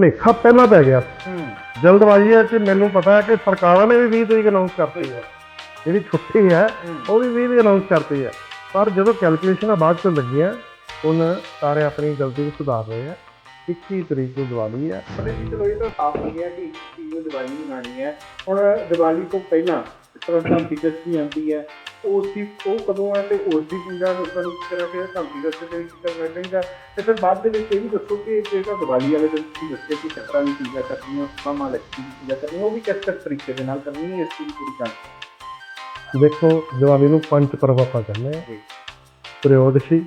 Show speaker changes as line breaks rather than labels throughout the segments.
ਭਲੇਖਾ ਪਹਿਲਾਂ ਪੈ ਗਿਆ।
ਹੂੰ।
ਜਲਦਬਾਜ਼ੀ ਹੈ ਕਿ ਮੈਨੂੰ ਪਤਾ ਹੈ ਕਿ ਸਰਕਾਰਾਂ ਨੇ ਵੀ 20 ਤਰੀਕ ਅਨਾਉਂਸ ਕਰਤੀ ਹੈ। ਜਿਹੜੀ ਛੁੱਟੀ ਹੈ ਉਹ ਵੀ 20 ਦੀ ਅਨਾਉਂਸ ਕਰਤੀ ਹੈ। ਪਰ ਜਦੋਂ ਕੈਲਕੂਲੇਸ਼ਨਾਂ ਬਾਅਦ ਚ ਲੱਗੀਆਂ ਹੁਣ ਸਾਰੇ ਆਪਣੀ ਗਲਤੀ ਨੂੰ ਸੁਧਾਰ ਰਹੇ ਆ। 21 ਤਰੀਕ ਨੂੰ ਦੀਵਾਲੀ ਹੈ।
ਪਰ ਚਲੋ ਇਹ ਤਾਂ ਸਾਫ਼ ਹੋ ਗਿਆ ਕਿ ਚੀਜ਼ ਨੂੰ ਦੀਵਾਲੀ ਮਨਾਉਣੀ ਹੈ। ਹੁਣ ਦੀਵਾਲੀ ਤੋਂ ਪਹਿਲਾਂ ਧਮਕੀ ਦਸਤੀ ਆਉਂਦੀ ਹੈ। ਉਸ ਦੀ ਉਹ ਕਦੋਂ ਹੈ ਤੇ ਉਸ ਦੀ ਪੂਜਾ ਲੋਕਾਂ ਨੂੰ ਕਿਸ ਤਰ੍ਹਾਂ ਕਿ ਧਮਕੀ ਦਸਤੀ ਦੇ ਵਿੱਚ ਕਰਨਾ ਚਾਹੀਦਾ ਤੇ ਫਿਰ ਬਾਅਦ ਦੇ ਵਿੱਚ ਇਹ ਵੀ ਦੱਸੋ ਕਿ ਜਿਹੜਾ ਦੀਵਾਲੀ ਵਾਲੇ ਦਿਨ ਤੁਸੀਂ ਦੱਸਿਆ ਕਿ ਚੱਕਰਾਂ ਦੀ ਪੂਜਾ ਕਰਨੀ ਹੈ ਮਾਮਾ ਲక్ష్ਮੀ ਦੀ ਪੂਜਾ ਕਰਨੀ ਹੈ ਉਹ ਵੀ ਕਿਸ ਕਿਸ ਤਰੀਕੇ ਦੇ ਨਾਲ ਕਰਨੀ ਹੈ ਇਸ ਦੀ ਪੂਰੀ ਜਾਣਕਾਰੀ
ਦੇਖੋ ਦੀਵਾਲੀ ਨੂੰ ਪੰਜ ਪਰਵ ਆਪਾਂ ਕਹਿੰਦੇ ਆ।
ਜੀ।
ਤ੍ਰਿਓਦਸ਼ੀ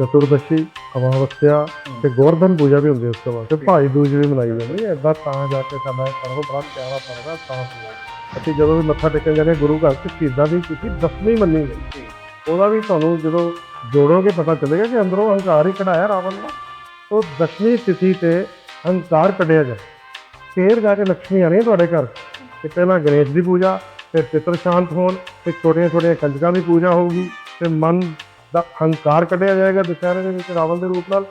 ਚਤੁਰਦਸ਼ੀ ਅਮਾਵਸਿਆ ਤੇ ਗੋਰਧਨ ਪੂਜਾ ਵੀ ਹੁੰਦੀ ਹੈ ਉਸ ਤੋਂ ਬਾਅਦ। ਤੇ ਭਾਈ ਦੂਜ ਵੀ ਮਨਾਈ ਜਾਂਦੀ ਹੈ। ਏਦਾਂ ਤਾਂ ਜਾ ਕੇ ਸਾਡਾ ਪਰਵ ਬੜਾ ਪਿਆਰਾ ਪਰਵ ਹੈ ਤਾਂ ਹੋਇਆ। ਅਸੀਂ ਜਦੋਂ ਵੀ ਮੱਥਾ ਟੇਕਣ ਜਾਂਦੇ ਹਾਂ, ਗੁਰੂ ਘਰ 'ਚ ਸ਼ਹੀਦਾਂ ਦੀ ਤੁਸੀਂ ਦਸਵੀਂ ਮੰਨੀ ਗਈ ਉਹਦਾ ਵੀ ਤੁਹਾਨੂੰ ਜਦੋਂ ਜੋੜੋਗੇ ਪਤਾ ਚੱਲੇਗਾ ਕਿ ਅੰਦਰੋਂ ਹੰਕਾਰ ਹੀ ਕਢਾਇਆ ਰਾਵਣ ਨੇ। ਉਹ ਦਸਵੀਂ ਤਿਥੀ ਤੇ ਹੰਕਾਰ ਕੱਢਿਆ ਜਾਏ ਫੇਰ ਜਾ ਕੇ ਲక్ష్ਮੀ ਆਣੀ ਹੈ ਤੁਹਾਡੇ ਘਰ। ਤੇ ਪਹਿਲਾਂ ਗਣੇਸ਼ ਦੀ ਪੂਜਾ ਫਿਰ ਚਿੱਤਰ ਸ਼ਾਂਤ ਹੋਣ ਫਿਰ ਛੋਟੀਆਂ ਛੋਟੀਆਂ ਕੰਜਕਾਂ ਦੀ ਪੂਜਾ ਹੋਊਗੀ ਤੇ ਮਨ ਦਾ ਹੰਕਾਰ ਕੱਢਿਆ ਜਾਏਗਾ ਦੁਸਹਿਰੇ ਦੇ ਵਿੱਚ ਰਾਵਣ ਦੇ ਰੂਪ ਨਾਲ।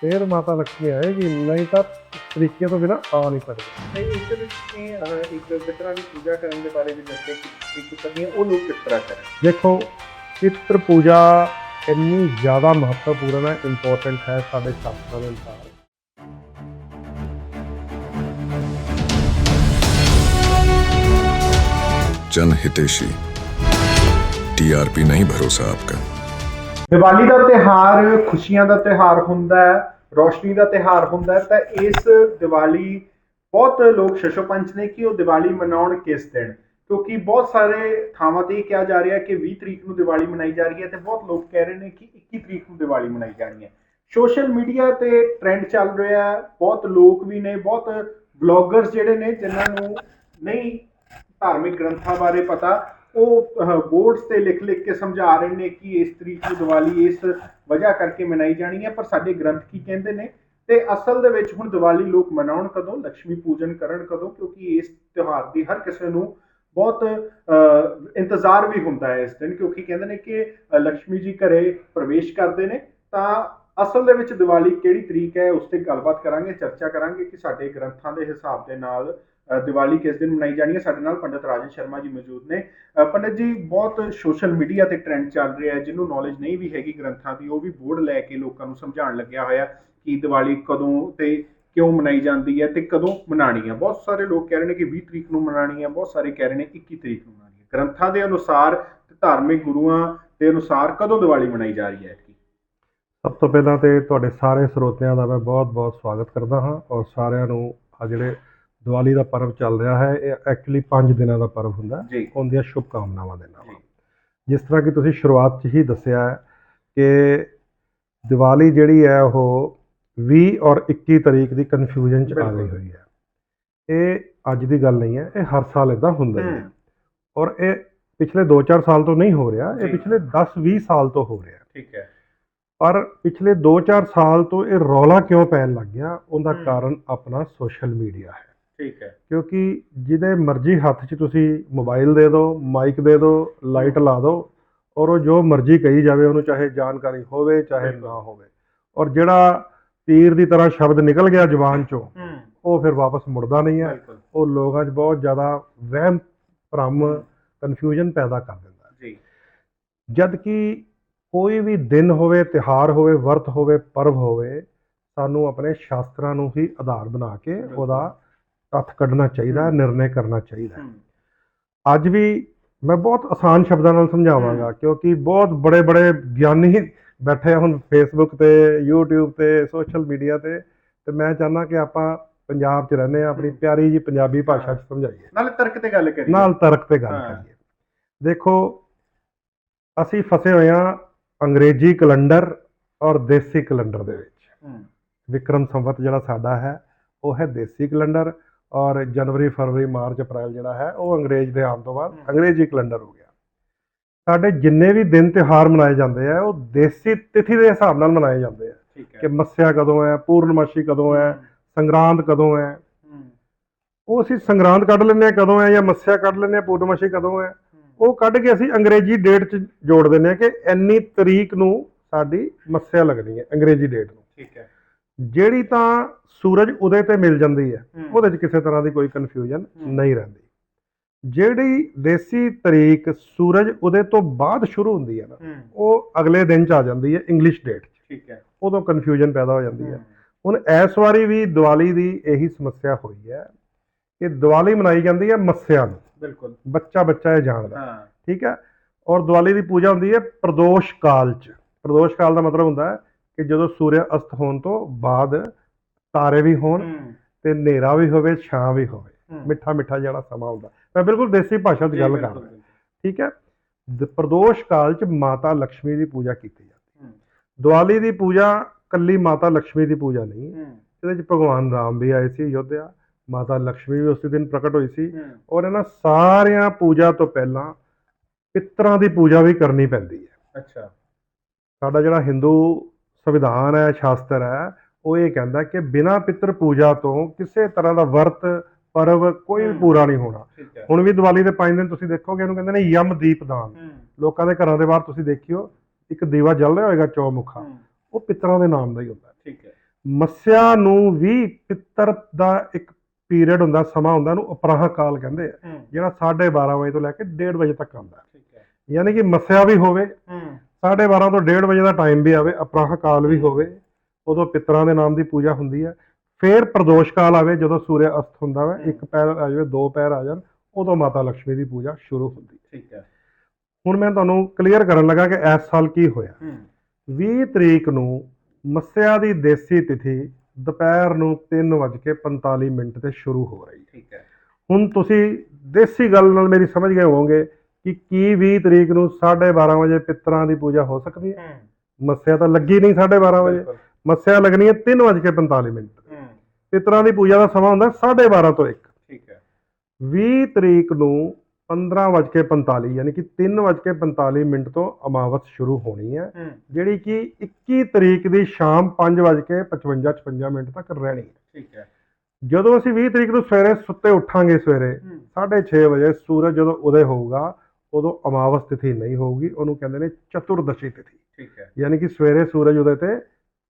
ਫੇਰ ਮਾਤਾ ਲక్ష్ਮੀ ਆਏਗੀ ਨਹੀਂ ਤਾਂ ਤਰੀਕਿਆਂ ਤੋਂ ਬਿਨਾ ਆ ਨਹੀਂ ਸਕਦੇ।
ਨਹੀਂ ਇਸ ਵਿੱਚ ਇਹ, ਇੱਕ ਪਿਤਰਾਂ ਦੀ ਪੂਜਾ ਕਰਨ ਦੇ ਬਾਰੇ ਵੀ ਦੱਸਿਆ ਕਿ ਕਿ ਉਹ ਲੋਕ ਕਿਸ ਤਰ੍ਹਾਂ ਕਰਨ
ਦੇਖੋ ਪਿੱਤਰ ਪੂਜਾ ਇੰਨੀ ਜ਼ਿਆਦਾ ਮਹੱਤਵਪੂਰਨ ਹੈ ਇੰਪੋਰਟੈਂਟ ਹੈ ਸਾਡੇ ਸ਼ਾਸਤਰਾਂ ਦੇ ਅਨੁਸਾਰ।
ਜਨ ਹਿਤੇਸ਼ੀ টিআরপি ਨਹੀਂ ਭਰੋਸਾ ਆਪਕਾ।
ਦੀਵਾਲੀ ਦਾ ਤਿਹਾਰ ਖੁਸ਼ੀਆਂ ਦਾ ਤਿਹਾਰ ਹੁੰਦਾ ਹੈ। ਰੋਸ਼ਨੀ ਦਾ ਤਿਹਾਰ ਹੁੰਦਾ ਤਾਂ ਇਸ ਦੀਵਾਲੀ ਬਹੁਤ ਲੋਕ ਸ਼ਸ਼ੋ ਸ਼ਸ਼ੋਪੰਚ ਨੇ ਕਿ ਉਹ ਦੀਵਾਲੀ ਮਨਾਉਣ ਕਿਸ ਦਿਨ? ਕਿਉਂਕਿ ਬਹੁਤ ਸਾਰੇ ਥਾਵਾਂ ਤੇ ਇਹ ਕਿਹਾ ਜਾ ਰਿਹਾ ਕਿ 20 ਤਰੀਕ ਨੂੰ ਦੀਵਾਲੀ ਮਨਾਈ ਜਾ ਰਹੀ ਹੈ ਤੇ ਬਹੁਤ ਲੋਕ ਕਹਿ ਰਹੇ ਨੇ ਕਿ 21 ਤਰੀਕ ਨੂੰ ਦੀਵਾਲੀ ਮਨਾਈ ਜਾਣੀ ਹੈ। ਸੋਸ਼ਲ ਮੀਡੀਆ ਤੇ ਟ੍ਰੈਂਡ ਚੱਲ ਰਿਹਾ ਹੈ, ਬਹੁਤ ਲੋਕ ਵੀ ਨੇ, ਬਹੁਤ ਬਲੌਗਰਸ ਜਿਹੜੇ ਨੇ, ਜਿਨ੍ਹਾਂ ਨੂੰ ਨਹੀਂ ਧਾਰਮਿਕ ਗ੍ਰੰਥਾਂ ਬਾਰੇ ਪਤਾ ਉਹ ਬੋਰਡਸ ਤੇ ਲਿਖ ਲਿਖ ਕੇ ਸਮਝਾ ਰਹੇ ਨੇ ਕਿ ਇਸ ਤਰੀਕ ਨੂੰ ਦੀਵਾਲੀ ਇਸ ਵਜ੍ਹਾ ਕਰਕੇ ਮਨਾਈ ਜਾਣੀ ਹੈ, ਪਰ ਸਾਡੇ ਗ੍ਰੰਥ ਕੀ ਕਹਿੰਦੇ ਨੇ? ਤੇ ਅਸਲ ਦੇ ਵਿੱਚ ਹੁਣ ਦੀਵਾਲੀ ਲੋਕ ਮਨਾਉਣ ਕਦੋਂ? ਲక్ష్ਮੀ ਪੂਜਨ ਕਰਨ ਕਦੋਂ? ਕਿਉਂਕਿ ਇਸ ਤਿਉਹਾਰ ਦੀ ਹਰ ਕਿਸੇ ਨੂੰ ਬਹੁਤ ਇੰਤਜ਼ਾਰ ਵੀ ਹੁੰਦਾ ਹੈ ਇਸ ਦਿਨ, ਕਿਉਂਕਿ ਕਹਿੰਦੇ ਨੇ ਕਿ ਲక్ష్ਮੀ ਜੀ ਘਰੇ ਪ੍ਰਵੇਸ਼ ਕਰਦੇ ਨੇ। ਤਾਂ ਅਸਲ ਦੇ ਵਿੱਚ ਦੀਵਾਲੀ ਕਿਹੜੀ ਤਰੀਕ ਹੈ? ਉਸ ਤੇ ਗੱਲਬਾਤ ਕਰਾਂਗੇ, ਚਰਚਾ ਕਰਾਂਗੇ ਕਿ ਸਾਡੇ ਗ੍ਰੰਥਾਂ ਦੇ ਹਿਸਾਬ ਦੇ ਨਾਲ ਦੀਵਾਲੀ ਕਿਸ ਦਿਨ ਮਨਾਈ ਜਾਣੀ ਹੈ? ਸਾਡੇ ਨਾਲ ਪੰਡਿਤ ਰਾਜਨ ਸ਼ਰਮਾ ਜੀ ਮੌਜੂਦ ਨੇ। ਅਹ, ਪੰਡਿਤ ਜੀ ਬਹੁਤ ਸੋਸ਼ਲ ਮੀਡੀਆ ਤੇ ਟ੍ਰੈਂਡ ਚੱਲ ਰਿਹਾ ਹੈ ਜਿਹਨੂੰ ਨੌਲੇਜ ਨਹੀਂ ਵੀ ਹੈਗੀ ਗ੍ਰੰਥਾਂ ਦੀ ਉਹ ਵੀ ਬੋਰਡ ਲੈ ਕੇ ਲੋਕਾਂ ਨੂੰ ਸਮਝਾਉਣ ਲੱਗਿਆ ਹੋਇਆ ਕਿ ਦੀਵਾਲੀ ਕਦੋਂ ਤੇ ਕਿਉਂ ਮਨਾਈ ਜਾਂਦੀ ਹੈ ਤੇ ਕਦੋਂ ਮਨਾਣੀ ਹੈ। ਬਹੁਤ ਸਾਰੇ ਲੋਕ ਕਹਿ ਰਹੇ ਨੇ ਕਿ 20 ਤਰੀਕ ਨੂੰ ਮਨਾਣੀ ਹੈ ਬਹੁਤ ਸਾਰੇ ਕਹਿ ਰਹੇ ਨੇ 21 ਤਰੀਕ ਨੂੰ ਮਨਾਣੀ ਹੈ। ਗ੍ਰੰਥਾਂ ਦੇ ਅਨੁਸਾਰ ਤੇ ਧਾਰਮਿਕ ਗੁਰੂਆਂ ਦੇ ਅਨੁਸਾਰ ਕਦੋਂ ਦੀਵਾਲੀ ਮਨਾਈ ਜਾ ਰਹੀ ਹੈ
ਸਭ ਤੋਂ ਪਹਿਲਾਂ ਤੇ ਤੁਹਾਡੇ ਸਾਰੇ ਸਰੋਤਿਆਂ ਦਾ ਮੈਂ ਬਹੁਤ-ਬਹੁਤ ਸਵਾਗਤ ਕਰਦਾ ਹਾਂ ਔਰ ਸਾਰਿਆਂ ਨੂੰ ਆ ਜਿਹੜੇ ਦੀਵਾਲੀ ਦਾ ਪਰਵ ਚੱਲ ਰਿਹਾ ਹੈ ਇਹ ਐਕਚੁਅਲੀ 5 ਦਿਨਾਂ ਦਾ ਪਰਵ ਹੁੰਦਾ ਹੈ
ਜੀ।
ਉਹਦੀਆਂ ਸ਼ੁਭ ਕਾਮਨਾਵਾਂ ਦੇ ਨਾਲ।
ਜੀ।
ਜਿਸ ਤਰ੍ਹਾਂ ਕਿ ਤੁਸੀਂ ਸ਼ੁਰੂਆਤ 'ਚ ਹੀ ਦੱਸਿਆ ਹੈ ਕਿ ਦੀਵਾਲੀ ਜਿਹੜੀ ਹੈ ਉਹ 20 ਔਰ 21 ਤਰੀਕ ਦੀ ਕਨਫਿਊਜ਼ਨ 'ਚ ਆ ਗਈ
ਬਿਲਕੁਲ।
ਹੋਈ ਹੈ। ਇਹ ਅੱਜ ਦੀ ਗੱਲ ਨਹੀਂ ਹੈ ਇਹ ਹਰ ਸਾਲ ਇਦਾਂ ਹੁੰਦਾ ਹੀ ਹੈ। ਔਰ ਇਹ ਪਿਛਲੇ 2-4 ਸਾਲ ਤੋਂ ਨਹੀਂ ਹੋ ਰਿਹਾ ਇਹ
ਜੀ।
ਪਿਛਲੇ 10-20 ਸਾਲ ਤੋਂ ਹੋ ਰਿਹਾ।
ਠੀਕ ਹੈ।
ਪਰ ਪਿਛਲੇ 2-4 ਸਾਲ ਤੋਂ ਇਹ ਰੌਲਾ ਕਿਉਂ ਪੈਣ ਲੱਗ ਗਿਆ? ਉਹਦਾ
ਹਮ।
ਕਾਰਨ ਆਪਣਾ ਸੋਸ਼ਲ ਮੀਡੀਆ ਹੈ।
ਠੀਕ ਹੈ।
ਕਿਉਂਕਿ ਜਿਹਦੇ ਮਰਜ਼ੀ ਹੱਥ 'ਚ ਤੁਸੀਂ ਮੋਬਾਈਲ ਦੇ ਦਿਓ ਮਾਈਕ ਦੇ ਦਿਓ ਲਾਈਟ ਲਾ ਦਿਓ ਔਰ ਉਹ ਜੋ ਮਰਜ਼ੀ ਕਹੀ ਜਾਵੇ ਉਹਨੂੰ ਚਾਹੇ ਜਾਣਕਾਰੀ ਹੋਵੇ ਚਾਹੇ। ਨਾ ਹੋਵੇ। ਔਰ ਜਿਹੜਾ ਤੀਰ ਦੀ ਤਰ੍ਹਾਂ ਸ਼ਬਦ ਨਿਕਲ ਗਿਆ ਜ਼ੁਬਾਨ 'ਚੋਂ ਉਹ ਫਿਰ ਵਾਪਸ ਮੁੜਦਾ ਨਹੀਂ ਹੈ। ਉਹ ਲੋਕਾਂ 'ਚ ਬਹੁਤ ਜ਼ਿਆਦਾ ਵਹਿਮ ਭਰਮ ਕਨਫਿਊਜ਼ਨ ਪੈਦਾ ਕਰ ਦਿੰਦਾ
ਜੀ।
ਜਦ ਕਿ ਕੋਈ ਵੀ ਦਿਨ ਹੋਵੇ ਤਿਹਾਰ ਹੋਵੇ ਵਰਤ ਹੋਵੇ ਪਰਵ ਹੋਵੇ ਸਾਨੂੰ ਆਪਣੇ ਸ਼ਾਸਤਰਾਂ ਨੂੰ ਹੀ ਆਧਾਰ ਬਣਾ ਕੇ। ਉਹਦਾ ਤੱਥ ਕੱਢਣਾ ਚਾਹੀਦਾ। ਨਿਰਣੇ ਕਰਨਾ ਚਾਹੀਦਾ। ਅੱਜ ਵੀ ਮੈਂ ਬਹੁਤ ਆਸਾਨ ਸ਼ਬਦਾਂ ਨਾਲ ਸਮਝਾਵਾਂਗਾ ਕਿਉਂਕਿ ਬਹੁਤ ਬੜੇ ਬੜੇ ਗਿਆਨੀ ਬੈਠੇ ਆ ਹੁਣ ਫੇਸਬੁੱਕ ਤੇ YouTube ਤੇ ਸੋਸ਼ਲ ਮੀਡੀਆ ਤੇ ਤੇ ਮੈਂ ਚਾਹੁੰਦਾ ਕਿ ਆਪਾਂ ਪੰਜਾਬ 'ਚ ਰਹਿੰਦੇ ਆ ਆਪਣੀ। ਪਿਆਰੀ ਜੀ ਪੰਜਾਬੀ ਭਾਸ਼ਾ 'ਚ ਸਮਝਾਈਏ।
ਨਾਲ ਤਰਕ ਤੇ ਗੱਲ ਕਰੀਏ।
ਨਾਲ ਤਰਕ ਤੇ ਗੱਲ। ਕਰੀਏ। ਦੇਖੋ ਅਸੀਂ ਫਸੇ ਹੋਏ ਆ ਅੰਗਰੇਜ਼ੀ ਕੈਲੰਡਰ ਔਰ ਦੇਸੀ ਕੈਲੰਡਰ ਦੇ ਵਿੱਚ। ਵਿਕਰਮ ਸੰਵਤ ਜਿਹੜਾ ਸਾਡਾ ਹੈ ਉਹ ਹੈ ਦੇਸੀ ਕੈਲੰਡਰ। ਔਰ ਜਨਵਰੀ ਫਰਵਰੀ ਮਾਰਚ ਅਪ੍ਰੈਲ ਜਿਹੜਾ ਹੈ ਉਹ ਅੰਗਰੇਜ਼ ਦੇ ਆਉਣ ਤੋਂ ਬਾਅਦ। ਅੰਗਰੇਜ਼ੀ ਕੈਲੰਡਰ ਹੋ ਗਿਆ। ਸਾਡੇ ਜਿੰਨੇ ਵੀ ਦਿਨ ਤਿਉਹਾਰ ਮਨਾਏ ਜਾਂਦੇ ਆ ਉਹ ਦੇਸੀ ਤਿਥੀ ਦੇ ਹਿਸਾਬ ਨਾਲ ਮਨਾਏ ਜਾਂਦੇ ਆ। ਕਿ ਮੱਸਿਆ ਕਦੋਂ ਹੈ ਪੂਰਨਮਾਸ਼ੀ ਕਦੋਂ ਹੈ ਸੰਗਰਾਂਦ ਕਦੋਂ ਹੂੰ। ਉਹ ਅਸੀਂ ਸੰਗਰਾਂਦ ਕੱਢ ਲੈਂਦੇ ਆ ਕਦੋਂ ਹੈ ਜਾਂ ਮੱਸਿਆ ਕੱਢ ਲੈਂਦੇ ਆ ਪੂਰਨਮਾਸ਼ੀ ਕਦੋਂ ਹੈ। ਉਹ ਕੱਢ ਕੇ ਅਸੀਂ ਅੰਗਰੇਜ਼ੀ ਡੇਟ 'ਚ ਜੋੜ ਦਿੰਦੇ ਆ ਕਿ ਇੰਨੀ ਤਰੀਕ ਨੂੰ ਸਾਡੀ ਮੱਸਿਆ ਲੱਗਣੀ ਹੈ ਅੰਗਰੇਜ਼ੀ ਡੇਟ ਨੂੰ।
ਠੀਕ ਹੈ।
ਜਿਹੜੀ ਤਾਂ ਸੂਰਜ ਉਦੇ ਤੇ ਮਿਲ ਜਾਂਦੀ ਹੈ। ਉਹਦੇ 'ਚ ਕਿਸੇ ਤਰ੍ਹਾਂ ਦੀ ਕੋਈ ਕਨਫਿਊਜ਼ਨ। ਨਹੀਂ ਰਹਿੰਦੀ। ਜਿਹੜੀ ਦੇਸੀ ਤਰੀਕ ਸੂਰਜ ਉਦੇ ਤੋਂ ਬਾਅਦ ਸ਼ੁਰੂ ਹੁੰਦੀ ਹੈ ਨਾ ਉਹ ਅਗਲੇ ਦਿਨ ਚ ਆ ਜਾਂਦੀ ਹੈ ਇੰਗਲਿਸ਼ ਡੇਟ 'ਚ।
ਠੀਕ ਹੈ।
ਉਦੋਂ ਕਨਫਿਊਜ਼ਨ ਪੈਦਾ ਹੋ ਜਾਂਦੀ ਹੈ।
ਹੂੰ,
ਹੁਣ ਇਸ ਵਾਰੀ ਵੀ ਦੀਵਾਲੀ ਦੀ ਇਹੀ ਸਮੱਸਿਆ ਹੋਈ ਹੈ ਕਿ ਦੀਵਾਲੀ ਮਨਾਈ ਜਾਂਦੀ ਹੈ ਮੱਸਿਆ ਨੂੰ।
ਬਿਲਕੁਲ।
ਬੱਚਾ ਬੱਚਾ ਇਹ ਜਾਣਦਾ।
ਹਾਂ।
ਠੀਕ ਹੈ? ਔਰ ਦੀਵਾਲੀ ਦੀ ਪੂਜਾ ਹੁੰਦੀ ਹੈ ਪ੍ਰਦੋਸ਼ ਕਾਲ 'ਚ। ਪ੍ਰਦੋਸ਼ ਕਾਲ ਦਾ ਮਤਲਬ ਹੁੰਦਾ ਹੈ ਕਿ ਜਦੋਂ ਸੂਰਜ ਅਸਤ ਹੋਣ ਤੋਂ ਬਾਅਦ ਤਾਰੇ ਵੀ ਹੋਣ ਤੇ ਹਨੇਰਾ ਵੀ ਹੋਵੇ ਛਾਂ ਵੀ ਹੋਵੇ। ਮਿੱਠਾ ਮਿੱਠਾ ਜਿਹੜਾ ਸਮਾਂ ਹੁੰਦਾ। ਮੈਂ ਬਿਲਕੁਲ ਦੇਸੀ ਭਾਸ਼ਾ
ਦੀ
ਗੱਲ ਕਰ ਰਿਹਾ ਠੀਕ ਹੈ? ਪ੍ਰਦੋਸ਼ ਕਾਲ 'ਚ ਮਾਤਾ ਲక్ష్ਮੀ ਦੀ ਪੂਜਾ ਕੀਤੀ ਜਾਂਦੀ
ਹੈ।
ਦੀਵਾਲੀ ਦੀ ਪੂਜਾ ਕੱਲੀ ਮਾਤਾ ਲక్ష్ਮੀ ਦੀ ਪੂਜਾ ਨਹੀਂ ਇਹਦੇ 'ਚ ਭਗਵਾਨ ਰਾਮ ਵੀ ਆਏ ਸੀ ਯੋਧਿਆ ਮਾਤਾ ਲక్ష్ਮੀ ਵੀ ਉਸੇ ਦਿਨ ਪ੍ਰਗਟ ਹੋਈ ਸੀ। ਔਰ ਇਹਨਾਂ ਸਾਰਿਆਂ ਪੂਜਾ ਤੋਂ ਪਹਿਲਾਂ ਪਿੱਤਰਾਂ ਦੀ ਪੂਜਾ ਵੀ ਕਰਨੀ ਪੈਂਦੀ ਹੈ।
ਅੱਛਾ।
ਸਾਡਾ ਜਿਹੜਾ ਹਿੰਦੂ ਸੰਵਿਧਾਨ ਹੈ ਸ਼ਾਸਤਰ ਹੈ ਉਹ ਇਹ ਕਹਿੰਦਾ ਕਿ ਬਿਨਾਂ ਪਿੱਤਰ ਪੂਜਾ ਤੋਂ ਕਿਸੇ ਤਰ੍ਹਾਂ ਦਾ ਵਰਤ ਪਰਵ ਕੋਈ ਵੀ। ਪੂਰਾ ਨਹੀਂ ਹੋਣਾ। ਹੁਣ ਵੀ ਦੀਵਾਲੀ ਦੇ 5 ਦਿਨ ਤੁਸੀਂ ਦੇਖੋਗੇ ਇਹਨੂੰ ਕਹਿੰਦੇ ਨੇ ਯਮ ਦੀਪਦਾਨ ਲੋਕਾਂ ਦੇ ਘਰਾਂ ਦੇ ਬਾਹਰ ਤੁਸੀਂ ਦੇਖਿਓ ਇੱਕ ਦੀਵਾ ਜਲ ਰਿਹਾ ਹੋਏਗਾ ਚੌਮੁਖਾ। ਉਹ ਪਿੱਤਰਾਂ ਦੇ ਨਾਮ ਦਾ ਹੀ ਹੁੰਦਾ।
ਠੀਕ ਹੈ।
ਮੱਸਿਆ ਨੂੰ ਵੀ ਪਿੱਤਰ ਦਾ ਇੱਕ ਪੀਰੀਅਡ ਹੁੰਦਾ ਸਮਾਂ ਹੁੰਦਾ ਉਹਨੂੰ ਅਪਰਾਹ ਕਾਲ ਕਹਿੰਦੇ ਆ। ਜਿਹੜਾ 12:30 ਵਜੇ ਤੋਂ ਲੈ ਕੇ 1:30 ਵਜੇ ਤੱਕ ਆਉਂਦਾ। ਹੈ।
ਠੀਕ ਹੈ।
ਯਾਨੀ ਕਿ ਮੱਸਿਆ ਵੀ ਹੋਵੇ 12:30 ਤੋਂ 1:30 ਵਜੇ ਦਾ ਟਾਈਮ ਵੀ ਆਵੇ ਅਪਰਾਹ ਕਾਲ ਵੀ ਹੋਵੇ ਉਦੋਂ ਪਿੱਤਰਾਂ ਦੇ ਨਾਮ ਦੀ ਪੂਜਾ ਹੁੰਦੀ ਹੈ। ਫਿਰ ਪ੍ਰਦੋਸ਼ ਕਾਲ ਆਵੇ ਜਦੋਂ ਸੂਰਜ ਅਸਤ ਹੁੰਦਾ ਵਾ ਇੱਕ ਪੈਰ ਆ ਜਾਵੇ ਦੋ ਪੈਰ ਆ ਜਾਣ ਉਦੋਂ ਮਾਤਾ ਲక్ష్ਮੀ ਦੀ ਪੂਜਾ ਸ਼ੁਰੂ ਹੁੰਦੀ ਹੈ।
ਠੀਕ ਹੈ।
ਹੁਣ ਮੈਂ ਤੁਹਾਨੂੰ ਕਲੀਅਰ ਕਰਨ ਲੱਗਾ ਕਿ ਇਸ ਸਾਲ ਕੀ ਹੋਇਆ।
ਹੂੰ।
20 ਤਰੀਕ ਨੂੰ ਮੱਸਿਆ ਦੀ ਦੇਸੀ ਤਿਥੀ ਦੁਪਹਿਰ ਨੂੰ 3:45 ਮਿੰਟ ਤੇ ਸ਼ੁਰੂ ਹੋ ਰਹੀ ਹੈ।
ਠੀਕ ਹੈ।
ਹੁਣ ਤੁਸੀਂ ਦੇਸੀ ਗੱਲ ਨਾਲ ਮੇਰੀ ਸਮਝ ਗਏ ਹੋਵੋਗੇ ਕਿ ਕੀ 20 ਤਰੀਕ ਨੂੰ 12:30 ਵਜੇ ਪਿੱਤਰਾਂ ਦੀ ਪੂਜਾ ਹੋ ਸਕਦੀ ਹੈ? ਮੱਸਿਆ ਤਾਂ ਲੱਗੀ ਨਹੀਂ 12:30 ਵਜੇ। ਮੱਸਿਆ ਲੱਗਣੀ ਹੈ 3:45 ਮਿੰਟ।
ਹੂੰ।
ਪਿੱਤਰਾਂ ਦੀ ਪੂਜਾ ਦਾ ਸਮਾਂ ਹੁੰਦਾ 12:30 ਤੋਂ 1
ਠੀਕ ਹੈ।
20 ਤਰੀਕ ਨੂੰ 15:45 ਯਾਨੀ ਕਿ 3:45 ਮਿੰਟ ਤੋਂ ਅਮਾਵਸ ਸ਼ੁਰੂ ਹੋਣੀ ਹੈ। ਜਿਹੜੀ ਕਿ 21 ਤਰੀਕ ਦੀ ਸ਼ਾਮ 5:55 56 ਮਿੰਟ ਤੱਕ ਰਹਿਣੀ ਹੈ।
ਠੀਕ ਹੈ।
ਜਦੋਂ ਅਸੀਂ 20 ਤਰੀਕ ਨੂੰ ਸਵੇਰੇ ਸੁੱਤੇ ਉੱਠਾਂਗੇ ਸਵੇਰੇ
ਹੂੰ।
6:30 ਵਜੇ ਸੂਰਜ ਜਦੋਂ ਉਦੈ ਹੋਊਗਾ ਉਦੋਂ ਅਮਾਵਸ ਤਿਥੀ ਨਹੀਂ ਹੋਊਗੀ ਉਹਨੂੰ ਕਹਿੰਦੇ ਨੇ ਚਤੁਰਦਸ਼ੀ ਤਿਥੀ।
ਠੀਕ ਹੈ।
ਯਾਨੀ ਕਿ ਸਵੇਰੇ ਸੂਰਜ ਉਦੈ ਤੇ